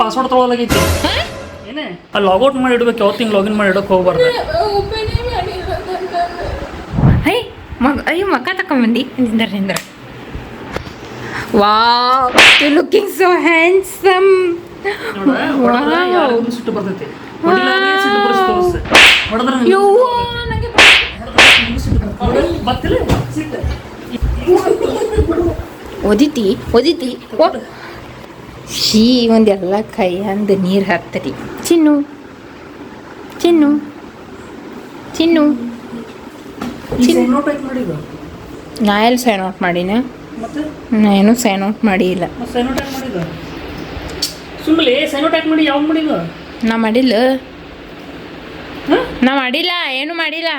Password ತೊಗೊಳಗೈತಿ ಏನೇ? ಅಲ್ಲಿ logout ಮಾಡಿ ಇಡ್ಬೇಕು ಯಾವತ್ತಿಂಗ್ ಲಾಗಿನ್ ಮಾಡಿ ಇಡಕ್ಕೆ ಹೋಗ್ಬಾರ್ದು. ಐ ಮಗ ಅಯ್ಯೋ ಮಕ್ಕ ತಕೊಂಬಂದಿ. ನಿಂದ್ರ ನಿಂದ್ರ. Wow you looking so handsome ಸಿಟ್ಟು ಬರ್ತೈತಿ? ಒದಿತಿ ಒದಿತಿ ಓ ಶೀ ಒಂದೆಲ್ಲ ಕೈ ಹಂದ ನೀರು ಹಾಕ್ತರಿ ಚಿನ್ನು ಚಿನ್ನು ಚಿನ್ನು ನಾ ಎಲ್ಲಿ ಸೈನ್ ಔಟ್ ಮಾಡಿನ? ನಾ ಏನು ಸೈನ್ ಔಟ್ ಮಾಡಿ ಇಲ್ಲ ನಾ ಮಾಡಿಲ್ಲ. ನಾ ಮಾಡಿಲ್ಲ ಏನು ಮಾಡಿಲ್ಲ.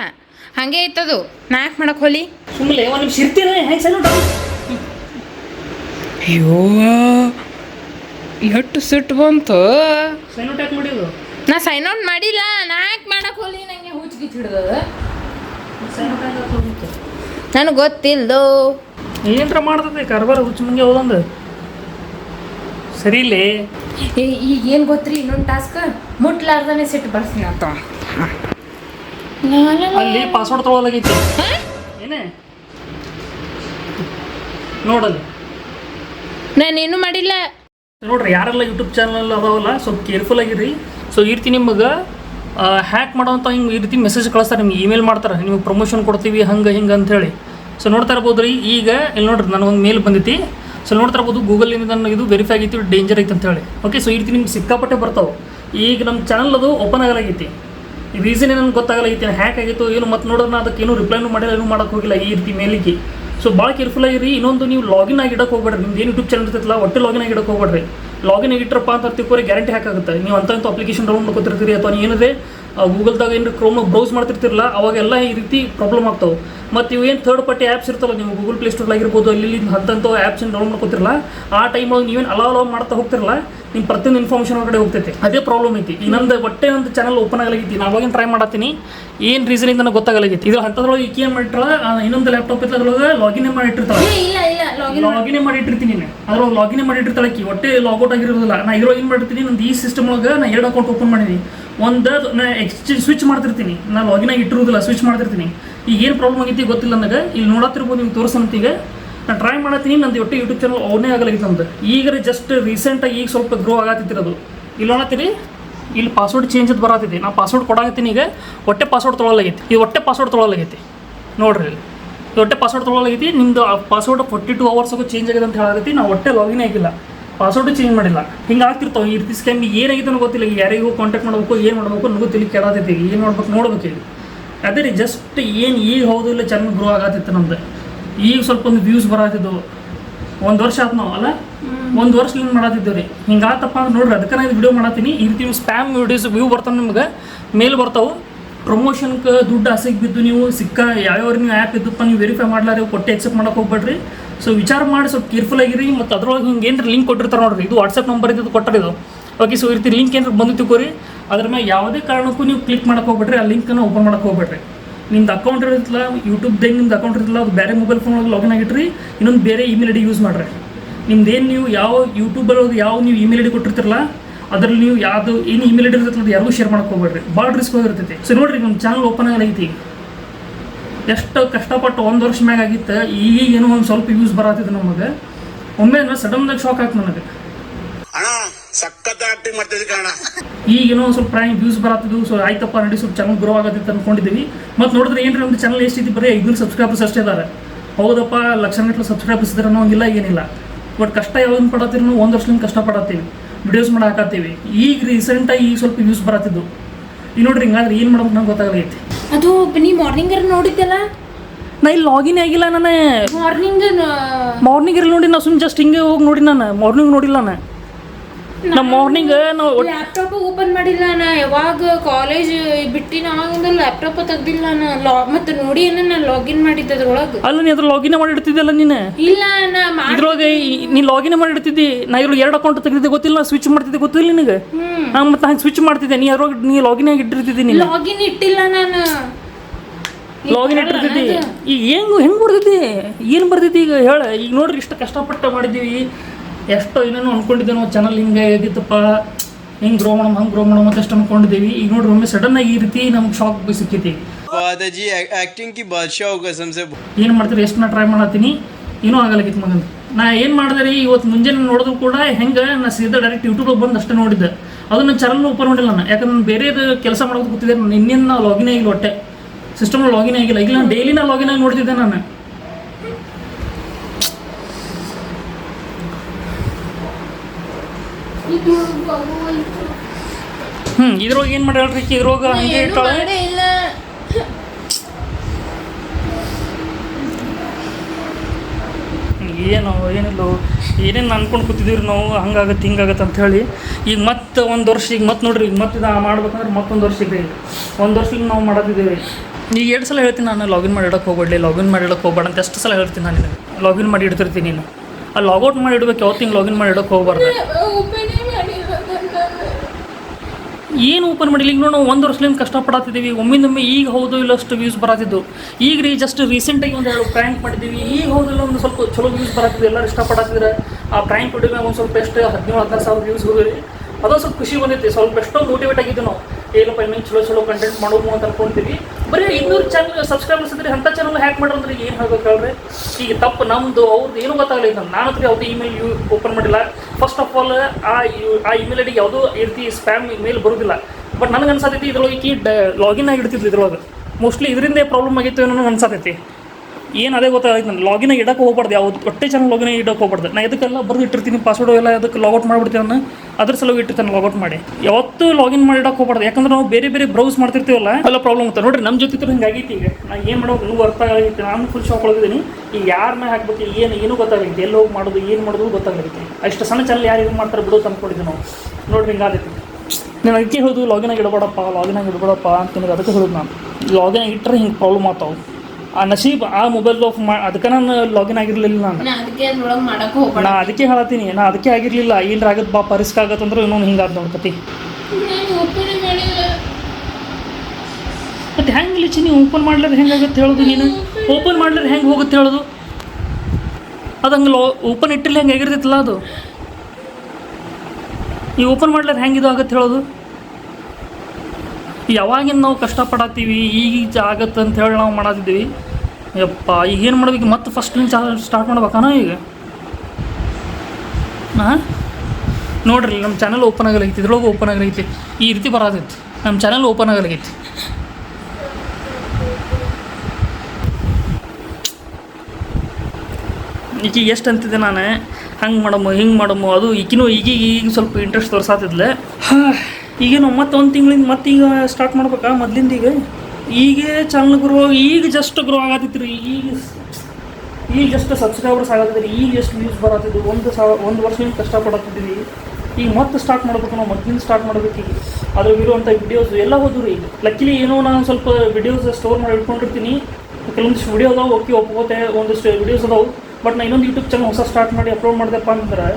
ಹಾಗೆ ಇತ್ತದು. ನಾ ಯಾಕೆ ಮಾಡಕ್ಕೆ ಹೋಲಿ? ಅಯ್ಯೋ. ಎಷ್ಟು ಸಿಟ್ಟು ಬಂತು? ನಾ ಸೈನ್ ಔಟ್ ಮಾಡಿಲ್ಲ. ನಾ ಯಾಕೆ ಮಾಡಕ್ಕೆ ಹೋಲಿ ನಂಗೆ ಹುಚ್ಚು ಹಿಡ್ದದ ಔಟ್ ಆಯ್ತು ನನಗೆ ಗೊತ್ತಿಲ್ದು. ಏನರ ಮಾಡ್ತದೆ? ಕಾರ್ಬಾರ ಹುಚ್ಚು ಮುಂಗೆ ಹೋದಂದು. ಸರಿ ಇಲ್ಲೇ. ಈಗ ಏನು ಗೊತ್ತ್ರಿ? ಇನ್ನೊಂದು ಟಾಸ್ಕ್ ಮುಟ್ಲಾರ್ದನೆ ಸಿಟ್ಟು ಬರ್ತೀನಿ ಅಂತ. ಅಲ್ಲಿ ಪಾಸ್ವರ್ಡ್ ತೊಗೊಳಗೈತಿ ಏನೇ? ನಾನು ನಾನೇನು ಮಾಡಿಲ್ಲ. ನೋಡ್ರಿ, ಯಾರೆಲ್ಲ ಯೂಟ್ಯೂಬ್ ಚಾನಲ್ ಅದಾವಲ್ಲ ಸ್ವಲ್ಪ ಕೇರ್ಫುಲ್ ಆಗಿರಿ. ಸೊ ಈ ರೀತಿ ನಿಮಗೆ ಹ್ಯಾಕ್ ಮಾಡೋಂಥ ಹಿಂಗೆ ಈ ರೀತಿ ಮೆಸೇಜ್ ಕಳಿಸ್ತಾರೆ, ನಿಮ್ಗೆ ಇಮೇಲ್ ಮಾಡ್ತಾರೆ, ನಿಮಗೆ ಪ್ರಮೋಷನ್ ಕೊಡ್ತೀವಿ, ಹಂಗೆ ಹಿಂಗೆ ಅಂಥೇಳಿ ಸೊ ನೋಡ್ತಾ ಇರ್ಬೋದು ರೀ, ಈಗ ಇಲ್ಲಿ ನೋಡ್ರಿ ನನಗೊಂದು ಮೇಲ್ ಬಂದೈತಿ. ಸೊ ನೋಡ್ತಾ ಇರ್ಬೋದು ಗೂಗಲಿಂದ ನನ್ನ ಇದು ವೆರಿಫೈ ಆಗೈತಿ ಡೇಂಜರ್ ಐತೆ ಅಂತೇಳಿ ಓಕೆ ಸೊ ಈ ರೀತಿ ನಿಮ್ಗೆ ಸಿಕ್ಕಾಪಟ್ಟೆ ಬರ್ತಾವೆ. ಈಗ ನಮ್ಮ ಚಾನಲ್ ಅದು ಓಪನ್ ಆಗಲಾಗೈತಿ. ರೀಸನ್ ಏನೋ ಗೊತ್ತಾಗಲಾಗೈತಿ ಹ್ಯಾಕ್ ಆಗಿತ್ತು, ಏನು, ಮತ್ತೆ ನೋಡೋಣ ಅದಕ್ಕೆ ಏನು ರಿಪ್ಲೈನು ಮಾಡಿಲ್ಲ, ಏನು ಮಾಡೋಕೆ ಹೋಗಿಲ್ಲ ಈ ರೀತಿ ಮೇಲಿಗೆ. ಸೊ ಭಾಳ ಕೇರ್ಫುಲ್ ಆಗಿರಿ. ಇನ್ನೊಂದು ನೀವು ಲಾಗಿನ್ ಆಗಿಡಕ್ಕೆ ಹೋಗ್ಬೇಡ್ರಿ. ನಿಮ್ದು ಏನು ಯೂಟ್ಯೂಬ್ ಚಾನಲ್ ಇರ್ತೈತಲ್ಲ, ಒಟ್ಟು ಲಾಗಿನ್ ಆಗಿಡಕ್ಕೆ ಹೋಗ್ಬೇಡ್ರಿ. ಲಾಗಿನ್ ಆಗಿಟ್ರಪ್ಪ ಅಂತ ತಿಳ್ಕೊರಿ ಗ್ಯಾರಂಟಿ ಹಾಕಾಗುತ್ತೆ. ನೀವು ಅಂತ ಅಪ್ಲಿಕೇಶನ್ ಡೌನ್ಲೋಡ್ ಮಾಡ್ಕೊತಿರ್ತೀರಿ ಅಥವಾ ಏನಿದೆ ಗೂಗಲ್ದಾಗ ಏನು ಕ್ರೋಮ್ ಬ್ರೌಸ್ ಮಾಡ್ತಿರ್ತಿರಲ್ಲ, ಅವಾಗೆಲ್ಲ ಈ ರೀತಿ ಪ್ರಾಬ್ಲಮ್ ಆಗ್ತಾವೆ. ಮತ್ತು ಇವು ಏನು ಥರ್ಡ್ ಪಾರ್ಟಿ ಆ್ಯಪ್ಸ್ ಇರ್ತಲ್ಲ ನೀವು ಗೂಗಲ್ ಪ್ಲೇ ಸ್ಟೋರ್ ಆಗಿರ್ಬೋದು, ಅಲ್ಲಿ ಹತ್ತಂಥ ಆ್ಯಪ್ಸ್ ಡೌನ್ಲೋಡ್ ಮಾಡ್ಕೊತಿರಲ್ಲ ಆ ಟೈಮ್ ಒಳಗೆ ನೀವೇನು ಅಲಾವ್ ಅಲಾವ್ ಮಾಡ್ತಾ ಹೋಗ್ತಿರಲ್ಲ ನಿಮ್ಮ ಪ್ರತಿಯೊಂದು ಇನ್ಫಾರ್ಮೇಷನ್ ಹೊರಗಡೆ ಹೋಗ್ತೈತೆ. ಅದೇ ಪ್ರಾಬ್ಲಮ್ ಐತಿ. ಈಗ ನಂದು ಒಟ್ಟೆ ಒಂದು ಚಾನಲ್ ಓಪನ್ ಆಗಲಾಗೈತಿ ನಾನು ಅವಾಗಿನ ಟ್ರೈ ಮಾಡತ್ತೀನಿ ಏನು ರೀಸನ್ ನನಗೆ ಗೊತ್ತಾಗಲಾಗೈತಿ ಇದ್ರ ಹಂತದೊಳಗೆ ಈಕೆ ಏನು ಮಾಡಿಟ್ರಲ್ಲ ಇನ್ನೊಂದು ಲ್ಯಾಪ್ಟಾಪ್ ಇತ್ತು ಅದ್ರೊಳಗೆ ಲಾಗಿನ್ ಮಾಡಿಟ್ಟಿರ್ತಾಳೆ? ಲಾಗಿನ್ ಮಾಡಿಟ್ಟಿರ್ತೀನಿ ನೀನು. ಅದ್ರೊಳಗೆ ಲಾಗಿನ್ ಮಾಡಿಟ್ಟಿರ್ತಾಳೆ ಆಕಿ ಒಟ್ಟೆ ಲಾಗೌಟ್ ಆಗಿರೋದಿಲ್ಲ. ನಾ ಇದ್ರೊಳಗೆ ಏನು ಮಾಡಿರ್ತೀನಿ ನಂದು ಈ ಸಿಸ್ಟಮ್ ಒಳಗೆ ನಾ ಎರಡು ಅಕೌಂಟ್ ಓಪನ್ ಮಾಡಿದ್ದೀನಿ ಒಂದು ನಾ ಎಕ್ಸ್ಚೇಂಜ್ ಸ್ವಿಚ್ ಮಾಡ್ತಿರ್ತೀನಿ. ನಾ ಲಾಗಿನ್ ಆಗಿ ಇಟ್ಟಿರೋದಿಲ್ಲ ಸ್ವಿಚ್ ಮಾಡ್ತಿರ್ತೀನಿ. ಈಗ ಏನು ಪ್ರಾಬ್ಲಮ್ ಆಗೈತಿ ಗೊತ್ತಿಲ್ಲ ನನಗೆ ಇಲ್ಲಿ ನೋಡತ್ತಿರ್ಬೋದು ನಿಮ್ಗೆ ತೋರಿಸಂತೀಗ. ನಾನು ಟ್ರೈ ಮಾಡತ್ತೀನಿ, ನಂದು ಒಟ್ಟು ಯೂಟ್ಯೂಬ್ ಚಾನಲ್ ಅವನೇ ಆಗಲಾಗಿತ್ತು ನಂದು ಈಗ ಜಸ್ಟ್ ರೀಸೆಂಟಾಗಿ ಈಗ ಸ್ವಲ್ಪ ಗ್ರೋ ಆಗತ್ತಿರೋದು. ಇಲ್ಲ ನೋಡತ್ತೀರಿ, ಇಲ್ಲಿ ಪಾಸ್ವರ್ಡ್ ಚೇಂಜ್ ಅದು ನಾ ಪಾಸ್ವರ್ಡ್ ಕೊಡಾಕತ್ತೀನಿ ಈಗ, ಒಟ್ಟೆ ಪಾಸ್ವರ್ಡ್ ತೊಗೊಳಲಾಗೈತಿ ಈ ಒಟ್ಟೆ ಪಾಸ್ವರ್ಡ್ ತೊಗೊಳಲಾಗೈತಿ ನೋಡ್ರಿ ಇಲ್ಲಿ. ಈ ಹೊಟ್ಟೆ ಪಾಸ್ವರ್ಡ್ ತೊಗೊಳಲಾಗೈತಿ ನಿಮ್ದು ಪಾಸ್ವರ್ಡ್ ಫೋರ್ಟಿ ಟು ಅವರ್ಸ್ಗೂ ಚೇಂಜ್ ಆಗಿದೆ ಅಂತ ಹೇಳಾಗೈತಿ ನಾ ಒಟ್ಟೆ ಲಾಗಿನ್ ಆಗಿಲ್ಲ. ಪಾಸ್ವರ್ಡ್ ಚೇಂಜ್ ಮಾಡಿಲ್ಲ. ಹಿಂಗೆ ಆಗ್ತಿರ್ತಾವೆ, ಈ ರೀತಿ ಸ್ಕ್ಯಾಮ್ ಏನಾಗಿದೆ ಅನ್ನೋ ಗೊತ್ತಿಲ್ಲ. ಯಾರಿಗೂ ಕಾಂಟ್ಯಾಕ್ಟ್ ಮಾಡಬೇಕು, ಏನು ಮಾಡಬೇಕು ನನಗೂ ತಿಳಿ ಕೇಳಾತೈತಿ ಏನು ಮಾಡ್ಬೇಕು ನೋಡ್ಬೇಕು ಈಗ ಅದೇ ರೀ ಜಸ್ಟ್ ಏನು ಈಗ ಹೌದು ಇಲ್ಲ ಚೆನ್ನಾಗಿ ಗ್ರೋ ಆಗತ್ತಿತ್ತು ನಮ್ದು. ಈಗ ಸ್ವಲ್ಪ ಒಂದು ವ್ಯೂಸ್ ಬರತ್ತಿದ್ದವು ಒಂದು ವರ್ಷ ಆತ್ ನಾವು ಅಲ್ಲ? ಒಂದು ವರ್ಷದಿಂದ ಮಾಡತ್ತಿದ್ದೇವೆ ರೀ. ಹಿಂಗಾತಪ್ಪ ಅಂದ್ರೆ ನೋಡ್ರಿ ಅದಕ್ಕೆ ನಾನು ವಿಡಿಯೋ ಮಾಡತ್ತೀನಿ. ಈ ರೀತಿ ಸ್ಪ್ಯಾಮ್ ವಿಡಿಯೋಸ್ ವ್ಯೂ ಬರ್ತಾವೆ ನಿಮ್ಗೆ ಮೇಲ್ ಬರ್ತಾವೆ. ಪ್ರಮೋಷನ್ಗೆ ದುಡ್ಡು ಆಸೆಗೆ ಬಿದ್ದು ನೀವು ಸಿಕ್ಕ ಯಾವ್ಯಾವ ನೀವು ಆ್ಯಪ್ ಇದ್ದಪ್ಪ ನೀವು ವೆರಿಫೈ ಮಾಡ್ಲಾರೆ ಕೊಟ್ಟು ಎಕ್ಸೆಪ್ಟ್ ಮಾಡಕ್ಕೆ ಹೋಗ್ಬೇಡ್ರಿ. ಸೊ ವಿಚಾರ ಮಾಡಿ ಸ್ವಲ್ಪ ಕೇರ್ಫುಲ್ ಆಗಿರಿ ಮತ್ತು ಅದ್ರೊಳಗೆ ಹಿಂಗೆ ಏನಾರ ಲಿಂಕ್ ಕೊಟ್ಟಿರ್ತಾರೆ ನೋಡ್ರಿ. ಇದು ವಾಟ್ಸಪ್ ನಂಬರ್ ಇದ್ದು ಕೊಟ್ಟರೆ ಇದು. ಓಕೆ ಸೊ ಈ ರೀತಿ ಲಿಂಕ್ ಏನಾರು ಬಂದು ತಿಳ್ಕೊರಿ ಅದ್ರ ಮೇಲೆ ಯಾವುದೇ ಕಾರಣಕ್ಕೂ ನೀವು ಕ್ಲಿಕ್ ಮಾಡೋಕೆ ಹೋಗ್ಬೇಡ್ರಿ ಆ ಲಿಂಕನ್ನು ಓಪನ್ ಮಾಡೋಕೆ ಹೋಗ್ಬೇಡ್ರಿ. ನಿಮ್ದು ಅಕೌಂಟ್ ಇರುತ್ತಲ್ಲ ಯೂಟ್ಯೂಬ್ದಾಗ ನಿಮ್ದು ಅಕೌಂಟ್ ಇರುತ್ತಲ್ಲ, ಅದು ಬೇರೆ ಮೊಬೈಲ್ ಫೋನ್ ಒಳಗೆ ಲಾಗಿನ್ ಆಗಿಟ್ರಿ, ಇನ್ನೊಂದು ಬೇರೆ ಇಮೇಲ್ ಐ ಡಿ ಯೂಸ್ ಮಾಡ್ರಿ. ನಿಮ್ದು ಏನು ನೀವು ಯಾವ ಯೂಟ್ಯೂಬಲ್ಲಿ ಯಾವ ನೀವು ಇಮೇಲ್ ಐ ಡಿ ಕೊಟ್ಟಿರ್ತಿರಲ್ಲ, ಅದರಲ್ಲಿ ನೀವು ಯಾವುದು, ಏನು ಇಮೇಲ್ ಐ ಡಿ ಇರ್ತೈತೆ ಅದು ಯಾರಿಗೂ ಶೇರ್ ಮಾಡಕ್ಕೆ ಹೋಗ್ಬೇಡ್ರಿ. ಭಾಳ ರಿಸ್ಕ್ ಆಗಿರ್ತೈತಿ ಸೊ ನೋಡ್ರಿ ನಮ್ಮ ಚಾನಲ್ ಓಪನ್ ಆಗೈತಿ. ಎಷ್ಟು ಕಷ್ಟಪಟ್ಟು ಒಂದು ವರ್ಷ ಮ್ಯಾಗ ಆಗಿತ್ತು ಈಗ ಏನೋ ಒಂದು ಸ್ವಲ್ಪ ಯೂಸ್ ಬರತ್ತಿದ್ದು ನಮಗೆ. ಒಮ್ಮೆ ಸಡನ್ದಾಗ ಶಾಕ್ ಆಗ್ತು ನನಗೆ. ಸಖತ್ ಆಕ್ಟಿಂಗ್ ಮಾಡ್ತಿದ್ದೆ ಕಾರಣ ಈಗ ಏನೋ ಸ್ವಲ್ಪ ಪ್ರೈಮ್ ವ್ಯೂಸ್ ಬರತ್ತಿದ್ವು ಸೊ ಆಯ್ತಪ್ಪ ನಡಿ ಸ್ವಲ್ಪ ಚಾನಲ್ ಗ್ರೋ ಆಗತ್ತಿತ್ತು ಅನ್ಕೊಂಡಿದ್ದೀವಿ ಮತ್ತೆ ನೋಡಿದ್ರೆ ಏನ್ರಿ ಒಂದು ಚಾನಲ್ ಎಷ್ಟಿದೆ ಬರೀ ಐದುನೂರು ಸಬ್ಸ್ಕ್ರೈಬರ್ಸ್ ಅಷ್ಟೇ ಇದ್ದಾರೆ ಹೌದಪ್ಪ ಲಕ್ಷಗಟ್ಟಲೆ ಸಬ್ಸ್ಕ್ರೈಬರ್ಸ್ ಇದ್ರೆ ಅನ್ನೋಂಗಿಲ್ಲ ಏನಿಲ್ಲ. ಬಟ್ ಕಷ್ಟ ಯಾವಾಗ ಪಡತ್ತೀವಿ ನಾವು ಒಂದು ವರ್ಷದಿಂದ ಕಷ್ಟಪಡತ್ತೀವಿ ವಿಡಿಯೋಸ್ ಮಾಡಿ ಹಾಕತ್ತೀವಿ. ಈಗ ರೀಸೆಂಟಾಗಿ ಈಗ ಸ್ವಲ್ಪ ವ್ಯೂಸ್ ಬರತ್ತಿದ್ದು ಈ ನೋಡ್ರಿ ಹಿಂಗಾದ್ರೆ ಏನು ಮಾಡ್ಬೇಕು ನಂಗೆ ಗೊತ್ತಾಗಲೈತಿ. ಅದು ನೀ ಮಾರ್ನಿಂಗ್ ನೋಡಿದ್ದಲ್ಲ? ನಾ ಇಲ್ಲಿ ಲಾಗಿನ್ ಆಗಿಲ್ಲ ನಾನು. ಮಾರ್ನಿಂಗ್ ಮಾರ್ನಿಂಗ್ ಇರಲಿ ನೋಡಿ ನಾ ಸುಮ್ಮನೆ ಜಸ್ಟ್ ಹಿಂಗೆ ಹೋಗಿ ನೋಡಿ ನಾನು. ಮಾರ್ನಿಂಗ್ ನೋಡಿಲ್ಲ ನಾನು. ನಾ ಮಾರ್ನಿಂಗ್ ನಾವು ಲ್ಯಾಪ್ಟಾಪ್ ಓಪನ್ ಮಾಡಿಲ್ಲ ನಾ ಯಾವಾಗ ಕಾಲೇಜ್ ಬಿಟ್ಟಿ ಅವಾಗಿಂದ ಲ್ಯಾಪ್ಟಾಪ್ ತೆಗ್ದಿಲ್ಲ ನಾ. ಲಾ ಮತ್ತೆ ನೋಡಿ ಏನ ನಾ ಲಾಗಿನ್ ಮಾಡಿದ್ದೆ ಅದ್ರೊಳಗೆ. ಅಲ್ಲ ನೀ ಅದ್ರ ಲಾಗಿನ್ ಮಾಡಿ ಇಡ್ತಿದ್ದಲ್ಲ ನೀನು? ಇಲ್ಲ ನಾ ಇದ್ರೊಳಗೆ ನೀ ಲಾಗಿನ್ ಮಾಡಿ ಇಡ್ತಿದ್ದಿ ನಾ ಇದ್ರೊಳಗೆ ಎರಡು ಅಕೌಂಟ್ ತೆಗ್ದಿದ್ದೆ ಗೊತ್ತಿಲ್ಲ ನಾ ಸ್ವಿಚ್ ಮಾಡ್ತಿದ್ದೆ ಗೊತ್ತಿಲ್ಲ ನಿನಗೆ? ಹಂಗೆ ಮತ್ತೆ ಹಂಗೆ ಸ್ವಿಚ್ ಮಾಡ್ತಿದ್ದೆ. ನೀ ಅದ್ರೊಳಗೆ ನೀ ಲಾಗಿನ್ ಆಗಿ ಇಟ್ಟಿರ್ತಿದ್ದಿ ನೀನು? ಲಾಗಿನ್ ಇಟ್ಟಿಲ್ಲ ನಾನು. ಲಾಗಿನ್ ಇಟ್ಟಿರ್ತಿದ್ದಿ. ಈಗ ಹೆಂಗ್ ಹೆಂಗ್ ಬರ್ತಿದ್ದಿ ಏನು ಬರ್ತಿದ್ದಿ ಈಗ? ಹೇಳ. ಈಗ ನೋಡ್ರಿ ಇಷ್ಟು ಕಷ್ಟಪಟ್ಟು ಮಾಡಿದ್ದೀವಿ. ಎಷ್ಟೋ ಏನೇನೋ ಅನ್ಕೊಂಡಿದ್ದೆನೋ ನಾವು ಚಾನಲ್ ಹಿಂಗೆ ಹೇಗಿತ್ತಪ್ಪ ಹಿಂಗೆ ಗ್ರೋ ಮಾಡೋಣ ಹಂಗೆ ಗ್ರೋ ಮಾಡೋಣ ಅಂತ ಅಷ್ಟು ಅಂದ್ಕೊಂಡಿದ್ದೀವಿ ಈಗ ನೋಡ್ರಿ ಒಮ್ಮೆ ಸಡನ್ ಆಗಿ ಈ ರೀತಿ ನಮ್ಗೆ ಶಾಕ್ ಸಿಕ್ಕೈತಿ. ಏನು ಮಾಡ್ತೀರಿ? ಎಷ್ಟು ನಾ ಟ್ರೈ ಮಾಡತ್ತೀನಿ? ಏನೂ ಆಗಲಾಗಿತ್ತು ಮಗನ ನಾ ಏನು ಮಾಡಿದೆ ರೀ ಇವತ್ತು ಮುಂಜಾನೆ ನೋಡಿದ್ರು ಕೂಡ ಹೆಂಗೆ ನಾ ಸೀದಾ ಡೈರೆಕ್ಟ್ ಯೂಟ್ಯೂಬ್ಗೆ ಬಂದು ಅಷ್ಟೇ ನೋಡಿದ್ದೆ. ಅದು ನನ್ನ ಚಾನಲ್ನ ಓಪನ್ ಮಾಡಿಲ್ಲ ನಾನು. ಯಾಕಂದ್ರೆ ಬೇರೆದು ಕೆಲಸ ಮಾಡೋದು ಗೊತ್ತಿದೆ ನಾನು ಇನ್ನೇನು ನಾವು ಲಾಗಿನ್ ಆಗಿಲ್ಲ ಒಟ್ಟೆ. ಸಿಸ್ಟಮ್ನ ಲಾಗಿನ್ ಆಗಿಲ್ಲ. ಈಗ ನಾನು ಡೈಲಿ ನಾನು ಲಾಗಿನ್ ಆಗಿ ನೋಡ್ತಿದ್ದೆ ನಾನು. ಹ್ಞೂ ಇದ್ರೊಳಗೆ ಏನು ಮಾಡ್ಯಾಳ್ರಿ ಈಕಿ? ಇದ್ರೊಳಗೆ ಹಂಗೆ ಏನೂ ಇಟ್ಟಾಳೆ? ಇಲ್ಲ. ಏನು ಏನಿಲ್ಲ ಏನೇನು ಅನ್ಕೊಂಡು ಕೂತಿದ್ದೀವಿ ನಾವು? ಹಂಗಾಗತ್ತೆ ಹಿಂಗಾಗತ್ತೆ ಅಂತ ಹೇಳಿ. ಈಗ ಮತ್ತೆ ಒಂದು ವರ್ಷ ಈಗ ಮತ್ತೆ ನೋಡ್ರಿ ಈಗ ಮತ್ತೆ ಇದು ಮಾಡ್ಬೇಕಂದ್ರೆ ಮತ್ತೊಂದು ವರ್ಷ ಇದೆ. ಒಂದು ವರ್ಷಕ್ಕೆ ನಾವು ಮಾಡೋದಿದ್ದೀವಿ. ಈಗ ಎರಡು ಸಲ ಹೇಳ್ತೀನಿ ನಾನು ಲಾಗಿನ್ ಮಾಡಿ ಇಡಕ್ಕೆ ಹೋಗ್ಬೇಡಿ ಲಾಗಿನ್ ಮಾಡಿ ಇಡಕ್ಕೆ ಹೋಗ್ಬೇಡ ಅಂತ ಎಷ್ಟು ಸಲ ಹೇಳ್ತೀನಿ ನಾನು ನಿನಗೆ. ಲಾಗಿನ್ ಮಾಡಿ ಇಡ್ತಿರ್ತೀನಿ ನೀನು. ಆ ಲಾಗೌಟ್ ಮಾಡಿ ಇಡ್ಬೇಕು ಯಾವತ್ತಿಂಗ್ ಲಾಗಿನ್ ಮಾಡಿ ಇಡಕ್ಕೆ ಹೋಗ್ಬಾರ್ದು. ಏನು ಓಪನ್ ಮಾಡಿಲ್ಲ ಈಗ ನಾವು ಒಂದು ವರ್ಷದಿಂದ ಕಷ್ಟಪಡತ್ತಿದ್ದೀವಿ ಒಮ್ಮಿಂದೊಮ್ಮೆ ಈಗ ಹೌದು ಇಲ್ಲ ಅಷ್ಟು ವ್ಯೂಸ್ ಬರತ್ತಿದ್ದು ಈಗ ರೀ ಜಸ್ಟ್ ರೀಸೆಂಟಾಗಿ ಒಂದು ಎರಡು ಪ್ರ್ಯಾಂಕ್ ಮಾಡಿದ್ದೀವಿ. ಈಗ ಹೌದಿಲ್ಲ ಒಂದು ಸ್ವಲ್ಪ ಚಲೋ ವ್ಯೂಸ್ ಬರತ್ತಿದ್ದು ಎಲ್ಲರೂ ಇಷ್ಟಪಡತ್ತಿದ್ರೆ ಆ ಪ್ರ್ಯಾಂಕ್ ವಿಡಿಯೋ ಒಂದು ಸ್ವಲ್ಪ ಎಷ್ಟು ಹದಿನೇಳು, ಹದಿನಾರು ಸಾವಿರ ವ್ಯೂಸ್ ಹೋಗಿ ಅದೊಂದು ಸ್ವಲ್ಪ ಖುಷಿ ಬಂದೈತಿ ಸ್ವಲ್ಪ ಎಷ್ಟೋ ಮೋಟಿವೇಟ್ ಆಗಿದ್ದು ನಾವು. ಏನಪ್ಪ ಇನ್ನೊಂದು ಚಲೋ ಚಲೋ ಕಂಟೆಂಟ್ ಮಾಡೋದು ಅಂತ ಅನ್ಕೊಂತೀವಿ ಬರೀ ಇನ್ನೂರು ಚಾನಲ್ ಸಬ್ಸ್ಕ್ರೈಬರ್ಸ್ ಇದ್ರೆ ಅಂಥ ಚಾನಲ್ ಹ್ಯಾಕ್ ಮಾಡೋದ್ರೆ ಏನು ಹೇಳ್ಬೇಕು ಹೇಳ್ರಿ? ಈಗ ತಪ್ಪು ನಮ್ಮದು ಅವ್ರದ್ದು ಏನೂ ಗೊತ್ತಾಗಲಿ ಈಗ ನಾನು ಹತ್ರ ಯಾವುದೇ ಇಮೇಲ್ ಯೂ ಓಪನ್ ಮಾಡಿಲ್ಲ. ಫಸ್ಟ್ ಆಫ್ ಆಲ್ ಆ ಆ ಇಮೇಲ್ ಐಡಿಗೆ ಯಾವುದೂ ಇರ್ತಿ ರೀತಿ ಸ್ಪ್ಯಾಮ್ ಇಮೇಲ್ ಬರೋದಿಲ್ಲ. ಬಟ್ ನನಗೆ ಅನ್ಸತೈತಿ ಇದ್ರೊಳಗೆ ಲಾಗಿನ್ ಆಗಿ ಇಡ್ತಿದ್ರು ಇದ್ರೊಳಗೆ. ಮೋಸ್ಟ್ಲಿ ಇದರಿಂದ ಪ್ರಾಬ್ಲಮ್ ಆಗಿತ್ತು ಏನೋ ನನಗೆ ಅನ್ಸತೈತಿ. ಏನು ಅದೇ ಗೊತ್ತಾಗೈತೆ ನಾನು ಲಾಗಿನ್ ಇಡಕ್ಕೆ ಹೋಗ್ಬಾರ್ದು. ಯಾವ್ದು ಒಟ್ಟೆ ಚಾನಲ್ ಲಾಗಿನ್ ಇಡಕ್ಕೆ ಹೋಗ್ಬಾರ್ದು. ನಾನು ಇದಕ್ಕೆಲ್ಲ ಬರೆದು ಇಟ್ಟಿರ್ತೀನಿ ಪಾಸ್ವರ್ಡ್ ಎಲ್ಲ ಅದಕ್ಕೆ ಲಾಗೌಟ್ ಮಾಡಿಬಿಡ್ತೀನಿ ನಾನು ಅದ್ರ ಸಲುವಾಗಿ ಇಟ್ಟಿರ್ತಾನೆ ಲಾಗೌಟ್ ಮಾಡಿ. ಯಾವತ್ತೂ ಲಾಗಿನ್ ಮಾಡಿ ಇಡಕ್ಕೆ ಹೋಗ್ಬಾರ್ದು. ಯಾಕಂದ್ರೆ ನಾವು ಬೇರೆ ಬೇರೆ ಬ್ರೌಸ್ ಮಾಡ್ತಿರ್ತೀವಲ್ಲ ಎಲ್ಲ ಪ್ರಾಬ್ಲಮ್ ಆಗುತ್ತೆ ನೋಡ್ರಿ ನಮ್ಮ ಜೊತೆ ಹಿಂಗಾಗೈತಿ ಈಗ. ನಾನು ಏನು ಮಾಡೋದು? ನೀವು ಅರ್ಥ ಆಗೈತಿ. ನಾನು ಫುಲ್ ಶಾಕ್ ಒಳಗಿದ್ದೀನಿ. ಈಗ ಯಾರನ್ನ ಹಾಕ್ಬೇಕು? ಏನು, ಏನೂ ಗೊತ್ತಾಗೈತಿ? ಎಲ್ಲಿ ಹೋಗಿ ಮಾಡೋದು, ಏನು ಮಾಡೋದು ಗೊತ್ತಾಗೈತಿ. ಅಷ್ಟು ಸಣ್ಣ ಚಾನಲ್ ಯಾರು ಇದು ಮಾಡ್ತಾರೆ ಬಿಡೋದು ತಂದ್ಕೊಂಡಿದ್ದೆ ನಾವು. ನೋಡಿರಿ ಹಿಂಗಾಗೈತಿ ನಾನು ಅದಕ್ಕೆ ಹೇಳೋದು ಲಾಗಿನ್ ಆಗಿ ಇಡಬೇಡಪ್ಪ ಲಾಗಿನ್ ಆಗಿ ಇಡಬೇಡಪ್ಪ ಅಂತ ನಿನಗೆ ಅದಕ್ಕೆ ಹೇಳೋದು ನಾನು. ಲಾಗಿನ್ ಆಗಿ ಇಟ್ಟರೆ ಹಿಂಗೆ ಪ್ರಾಬ್ಲಮ್ ಆಗ್ತಾವೆ. ಆ ನಸೀಬ್ ಆ ಮೊಬೈಲ್ ಆಫ್ ಮಾ ಅದಕ್ಕೆ ನಾನು ಲಾಗಿನ್ ಆಗಿರಲಿಲ್ಲ ನಾನು. ನಾ ಅದಕ್ಕೆ ಹೇಳತ್ತೀನಿ. ನಾ ಅದಕ್ಕೆ ಆಗಿರಲಿಲ್ಲ. ಏನ್ರ ಆಗತ್ತೆ ಬಾ ಪರಿಸ್ಕ್ ಆಗತ್ತಂದ್ರೆ ಇನ್ನೊಂದು ಹಿಂಗಾದ್ ನೋಡ್ಕತಿ ಮತ್ತೆ ಹೆಂಗೆ ಲಿಚಿ ನೀವು ಓಪನ್ ಮಾಡ್ಲಾರ ಹೆಂಗಾಗತ್ತೆ ಹೇಳೋದು ನೀನು? ಓಪನ್ ಮಾಡ್ಲಾರ ಹೆಂಗೆ ಹೋಗುತ್ತೆ ಹೇಳೋದು? ಅದು ಹಂಗೆ ಲೋ ಓಪನ್ ಇಟ್ಟಿಲ್ಲ ಹೆಂಗೆ ಆಗಿರ್ತೈತಲ್ಲ ಅದು? ಈ ಓಪನ್ ಮಾಡ್ಲಾರ ಹೆಂಗೆ ಇದು ಆಗತ್ತೆ ಹೇಳೋದು? ಯಾವಾಗಿನ ನಾವು ಕಷ್ಟಪಡತ್ತೀವಿ, ಈಗ ಆಗತ್ತೆ ಅಂತ ಹೇಳಿ ನಾವು ಮಾಡತ್ತಿದ್ದೀವಿ ಯಪ್ಪ, ಈಗ ಏನು ಮಾಡ್ಬೇಕು? ಮತ್ತೆ ಫಸ್ಟ್ ಚಾ ಸ್ಟಾರ್ಟ್ ಮಾಡ್ಬೇಕಾನ ಈಗ? ಹಾಂ ನೋಡ್ರಿ ನಮ್ಮ ಚಾನಲ್ ಓಪನ್ ಆಗಲೈತಿ, ಇದ್ರೊಳಗೆ ಓಪನ್ ಆಗಲೈತಿ. ಈ ರೀತಿ ಬರತೈತಿ. ನಮ್ಮ ಚಾನಲ್ ಓಪನ್ ಆಗಲಾಗೈತಿ ಈಗ ಎಷ್ಟು ಅಂತಿದ್ದೆ ನಾನು? ಹಂಗೆ ಮಾಡಮು ಹಿಂಗೆ ಮಾಡಮು ಅದು ಈಗಿನೂ ಈಗೀಗ ಈಗ ಸ್ವಲ್ಪ ಇಂಟ್ರೆಸ್ಟ್ ತೋರಿಸಾತಿದ್ಲೆ. ಹಾಂ. ಈಗೇನು ಮತ್ತೆ ಒಂದು ತಿಂಗಳಿಂದ ಮತ್ತೆ ಈಗ ಸ್ಟಾರ್ಟ್ ಮಾಡ್ಬೇಕಾ? ಮೊದ್ಲಿಂದ ಈಗ? ಈಗ ಚಾನಲ್ ಗ್ರೋ ಈಗ ಜಸ್ಟ್ ಗ್ರೋ ಆಗತ್ತಿತ್ತು ಈಗ ಈಗ ಜಸ್ಟ್ ಸಬ್ಸ್ಕ್ರೈಬರ್ಸ್ ಆಗತ್ತಿದ್ರಿ. ಈಗ ಎಷ್ಟು ವ್ಯೂಸ್ ಬರತ್ತಿದ್ದು ಒಂದು ಸಾವಿರ ಒಂದು ವರ್ಷದಿಂದ ಕಷ್ಟಪಡತ್ತಿದ್ದೀವಿ. ಈಗ ಮತ್ತೆ ಸ್ಟಾರ್ಟ್ ಮಾಡ್ಬೇಕು ನಾವು, ಮೊದಲಿಂದ ಸ್ಟಾರ್ಟ್ ಮಾಡ್ಬೇಕು ಈಗ. ಇರುವಂಥ ವಿಡಿಯೋಸ್ ಎಲ್ಲ ಹೋದ್ರು ಈಗ. ಲಕ್ಕಿಲಿ ಏನೋ ನಾನು ಸ್ವಲ್ಪ ವಿಡಿಯೋಸ್ ಸ್ಟೋರ್ ಮಾಡಿ ಇಟ್ಕೊಂಡಿರ್ತೀನಿ. ಕೆಲವೊಂದಿಷ್ಟು ವಿಡಿಯೋ ಅದಾವೆ ಓಕೆ ಒಪ್ಕೋತೆ. ಒಂದಿಷ್ಟು ವಿಡಿಯೋಸ್ ಅದಾವೆ. ಬಟ್ ನಾನು ಇನ್ನೊಂದು ಯೂಟ್ಯೂಬ್ ಚಾನಲ್ ಹೊಸ ಸ್ಟಾರ್ಟ್ ಮಾಡಿ ಅಪ್ಲೋಡ್ ಮಾಡಿದೆಪ್ಪ ಅಂದ್ರೆ,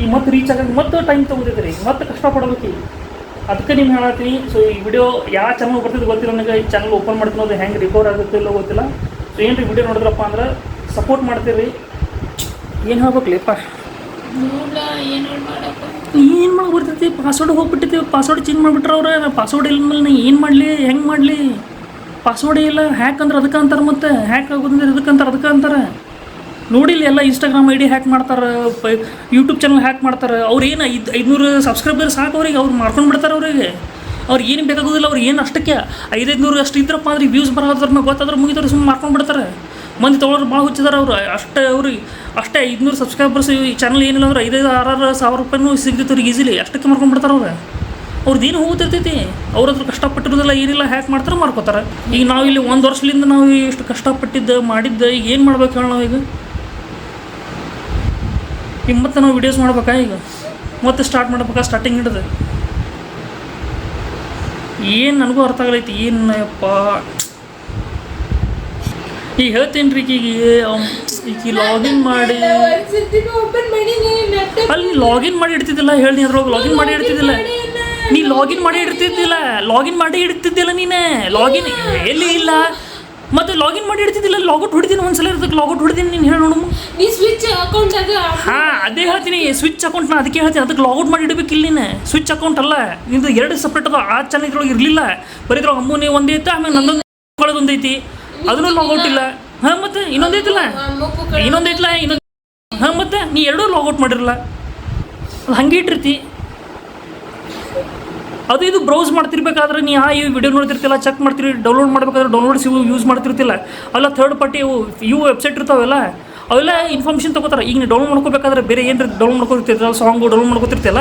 ಈಗ ಮತ್ತೆ ರೀಚ್ ಆಗಕ್ಕೆ ಮತ್ತೆ ಟೈಮ್ ತೊಗೋತೈತೆ ರೀ ಮತ್ತೆ ಕಷ್ಟಪಡ್ಬೇಕು ಈಗ. ಅದಕ್ಕೆ ನಿಮ್ಗೆ ಹೇಳತ್ತೀನಿ ಸೊ ಈ ವಿಡಿಯೋ ಯಾವ ಚಾನಲ್ ಬರ್ತಿದ್ದು ಗೊತ್ತಿಲ್ಲ ನನಗೆ. ಈ ಚಾನಲ್ ಓಪನ್ ಮಾಡ್ತೀನಿ ಅದು ಹೆಂಗೆ ರಿಕವರ್ ಆಗುತ್ತೆ ಇಲ್ಲೋ ಗೊತ್ತಿಲ್ಲ. ಸೊ ಏನು ರೀ ವಿಡಿಯೋ ನೋಡಿದ್ರಪ್ಪ ಅಂದ್ರೆ ಸಪೋರ್ಟ್ ಮಾಡ್ತೀರಿ. ಏನು ಹೇಳ್ಬೇಕ್ಲಿಪ್ಪ ಏನೋ ಮಾಡಿ ಬರ್ತೈತಿ? ಪಾಸ್ವರ್ಡ್ ಹೋಗ್ಬಿಟ್ಟಿದ್ದೀವಿ ಪಾಸ್ವರ್ಡ್ ಚೇಂಜ್ ಮಾಡಿಬಿಟ್ರೆ ಅವ್ರೆ. ನಾ ಪಾಸ್ವರ್ಡ್ ಇಲ್ಲ ಮೇಲೆ ನಾ ಏನು ಮಾಡಲಿ? ಹೆಂಗೆ ಮಾಡಲಿ? ಪಾಸ್ವರ್ಡ್ ಇಲ್ಲ. ಹ್ಯಾಕ್ ಅಂದ್ರೆ ಅದಕ್ಕೆ ಅಂತಾರೆ ಮತ್ತೆ. ಹ್ಯಾಕ್ ಆಗೋದಂದ್ರೆ ಇದಕ್ಕೆ ಅಂತಾರೆ ಅದಕ್ಕೆ ಅಂತಾರೆ. ನೋಡಿಲ್ಲ, ಎಲ್ಲ ಇನ್ಸ್ಟಾಗ್ರಾಮ್ ಐ ಡಿ ಹ್ಯಾಕ್ ಮಾಡ್ತಾರೆ ಯೂಟ್ಯೂಬ್ ಚಾನಲ್ ಹ್ಯಾಕ್ ಮಾಡ್ತಾರೆ. ಅವ್ರು ಏನು ಐದು, ಐದುನೂರು ಸಬ್ಸ್ಕ್ರೈಬರ್ ಸಾಕು ಅವ್ರಿಗೆ, ಅವ್ರು ಮಾಡ್ಕೊಂಡು ಬಿಡ್ತಾರೆ ಅವರಿಗೆ. ಅವ್ರಿಗೆ ಏನು ಬೇಕಾಗೋದಿಲ್ಲ, ಅವ್ರು ಏನು ಅಷ್ಟಕ್ಕೆ. ಐದೈದುನೂರು ಅಷ್ಟು ಇದ್ರಪ್ಪ ಅಂದ್ರೆ ವ್ಯೂಸ್ ಬರೋದ್ರ ಗೊತ್ತಾದ್ರೆ ಮುಗಿದ್ರೆ ಸುಮ್ಮನೆ ಮಾಡ್ಕೊಂಡು ಬಿಡ್ತಾರೆ. ಮಂದಿ ತೊಗೊಳೋರು ಭಾಳ ಹುಚ್ಚಿದಾರೆ ಅವರು. ಅಷ್ಟೇ ಅವ್ರಿಗೆ, ಅಷ್ಟೇ ಐದುನೂರು ಸಬ್ಸ್ಕ್ರೈಬರ್ಸ್ ಈ ಚಾನಲ್ ಏನಿಲ್ಲ ಅಂದ್ರೆ ಐದೈದು, ಆರಾರು ಸಾವಿರ ರೂಪಾಯಿನೂ ಸಿಗ್ತೈತೆ ಅವ್ರಿಗೆ ಈಸಿಲಿ ಅಷ್ಟಕ್ಕೆ ಮಾಡ್ಕೊಂಡು ಬಿಡ್ತಾರೆ ಅವ್ರು. ಅವ್ರದ್ದು ಏನು ಹೋಗ್ತಿರ್ತೈತಿ ಅವ್ರ ಹತ್ರ ಕಷ್ಟಪಟ್ಟಿರೋದಿಲ್ಲ ಏನಿಲ್ಲ ಹ್ಯಾಕ್ ಮಾಡ್ತಾರೆ ಮಾರ್ಕೋತಾರೆ ಈಗ ನಾವು ಇಲ್ಲಿ ಒಂದು ವರ್ಷದಿಂದ ನಾವು ಇಷ್ಟು ಕಷ್ಟಪಟ್ಟಿದ್ದು, ಮಾಡಿದ್ದು, ಈಗ ಏನು ಮಾಡ್ಬೇಕು ಹೇಳಿ ನಾವು ಈಗ ಈಗ ಮತ್ತೆ ನಾವು ವಿಡಿಯೋಸ್ ಮಾಡ್ಬೇಕಾ ಈಗ? ಮತ್ತೆ ಸ್ಟಾರ್ಟ್ ಮಾಡ್ಬೇಕಾ? ಸ್ಟಾರ್ಟಿಂಗ್ ಹಿಡಿದು. ಏನು ನನಗೂ ಅರ್ಥ ಆಗಲೈತಿ, ಏನು ಯಪ್ಪ ಈಗ ಹೇಳ್ತೀನಿ ರೀ ಈಗ ಈಗ ಲಾಗಿನ್ ಮಾಡಿ. ಅಲ್ಲಿ ಲಾಗಿನ್ ಮಾಡಿ ಇಡ್ತಿದ್ದಿಲ್ಲ ಹೇಳಿ ಅದ್ರೊಳಗೆ ಲಾಗಿನ್ ಮಾಡಿ ಇಡ್ತಿದ್ದಿಲ್ಲ. ನೀ ಲಾಗಿನ್ ಮಾಡಿ ಇಡ್ತಿದ್ದಿಲ್ಲ ಲಾಗಿನ್ ಮಾಡಿ ಇಡ್ತಿದ್ದಿಲ್ಲ ನೀನೇ. ಲಾಗಿನ್ ಎಲ್ಲಿ ಇಲ್ಲ? ಮತ್ತೆ ಲಾಗಿನ್ ಮಾಡಿ ಇಡ್ತಿದ್ದಿಲ್ಲ ಲಾಗೌಟ್ ಹೊಡಿತೀನಿ ಒಂದ್ಸಲ ಇರ್ತಕ್ಕೆ ಲಾಗೌಟ್ ಹೊಡಿತೀನಿ ನೀನು ಹೇಳಿ ನೋಡು. ನೀ ಸ್ವಿಚ್ ಅಕೌಂಟ್ ಅದು ಹಾ ಅದೇ ಹೇಳ್ತೀನಿ ಸ್ವಿಚ್ ಅಕೌಂಟ್ ನಾ ಅದಕ್ಕೆ ಹೇಳ್ತೀನಿ ಅದಕ್ಕೆ ಲಾಗೌಟ್ ಮಾಡಿ ಇಡಬೇಕು ನೀನು. ಸ್ವಿಚ್ ಅಕೌಂಟ್ ಅಲ್ಲ ನಿಂದು ಎರಡು ಸಪ್ರೇಟ್ ಅದ ಆ ಚಾನಲ್ ಇದ್ರೊಳಗೆ ಇರಲಿಲ್ಲ. ಬರೀ ಇದ್ರೊಳಗೆ ಅಮ್ಮನೇ ಒಂದೇ ಐತೆ ಆಮೇಲೆ ನಂದೊಂದು ಕಳೆದು ಒಂದೈತಿ ಅದನ್ನು ಲಾಗೌಟ್ ಇಲ್ಲ. ಹಾ ಮತ್ತೆ ಇನ್ನೊಂದೈತಿಲ್ಲ ಐತಲ್ಲ? ಇನ್ನೊಂದು ಇನ್ನೊಂದೈತಿಲ್ಲ ಇನ್ನೊಂದು ಹಾ ಮತ್ತೆ ನೀ ಎರಡೂ ಲಾಗೌಟ್ ಮಾಡಿರಲ್ಲ. ಅದು ಹಂಗೆ ಇಟ್ಟಿರ್ತಿ. ಅದು ಇದು ಬ್ರೌಸ್ ಮಾಡ್ತಿರ್ಬೇಕಾದ್ರೆ ನೀ ಆ ಈ ವಿಡಿಯೋ ನೋಡ್ತಿರ್ತಿಲ್ಲ ಚೆಕ್ ಮಾಡ್ತೀರಿ ಡೌನ್ಲೋಡ್ ಮಾಡ್ಬೇಕಾದ್ರೆ ಡೌನ್ಲೋಡ್ಸ್ ಇವು ಯೂಸ್ ಮಾಡ್ತಿರ್ತಿಲ್ಲ. ಅಲ್ಲ ಥರ್ಡ್ ಪಾರ್ಟಿ ಇವು ಇವು ವೆಬ್ಸೈಟ್ ಇರ್ತಾವೆಲ್ಲ ಅವೆಲ್ಲ ಇನ್ಫಾರ್ಮೇಷನ್ ತೊಗೋತಾರೆ. ಈಗ ನೀವು ಡೌನ್ಲೋಡ್ ಮಾಡ್ಕೋಬೇಕಾದ್ರೆ ಬೇರೆ ಏನು ಡೌನ್ಲೋಡ್ ಮಾಡ್ಕೊತಿರ್ತಿಲ್ಲ ಸಾಂಗು ಡೌನ್ಲೋಡ್ ಮಾಡ್ಕೊತಿರ್ತಿಲ್ಲ,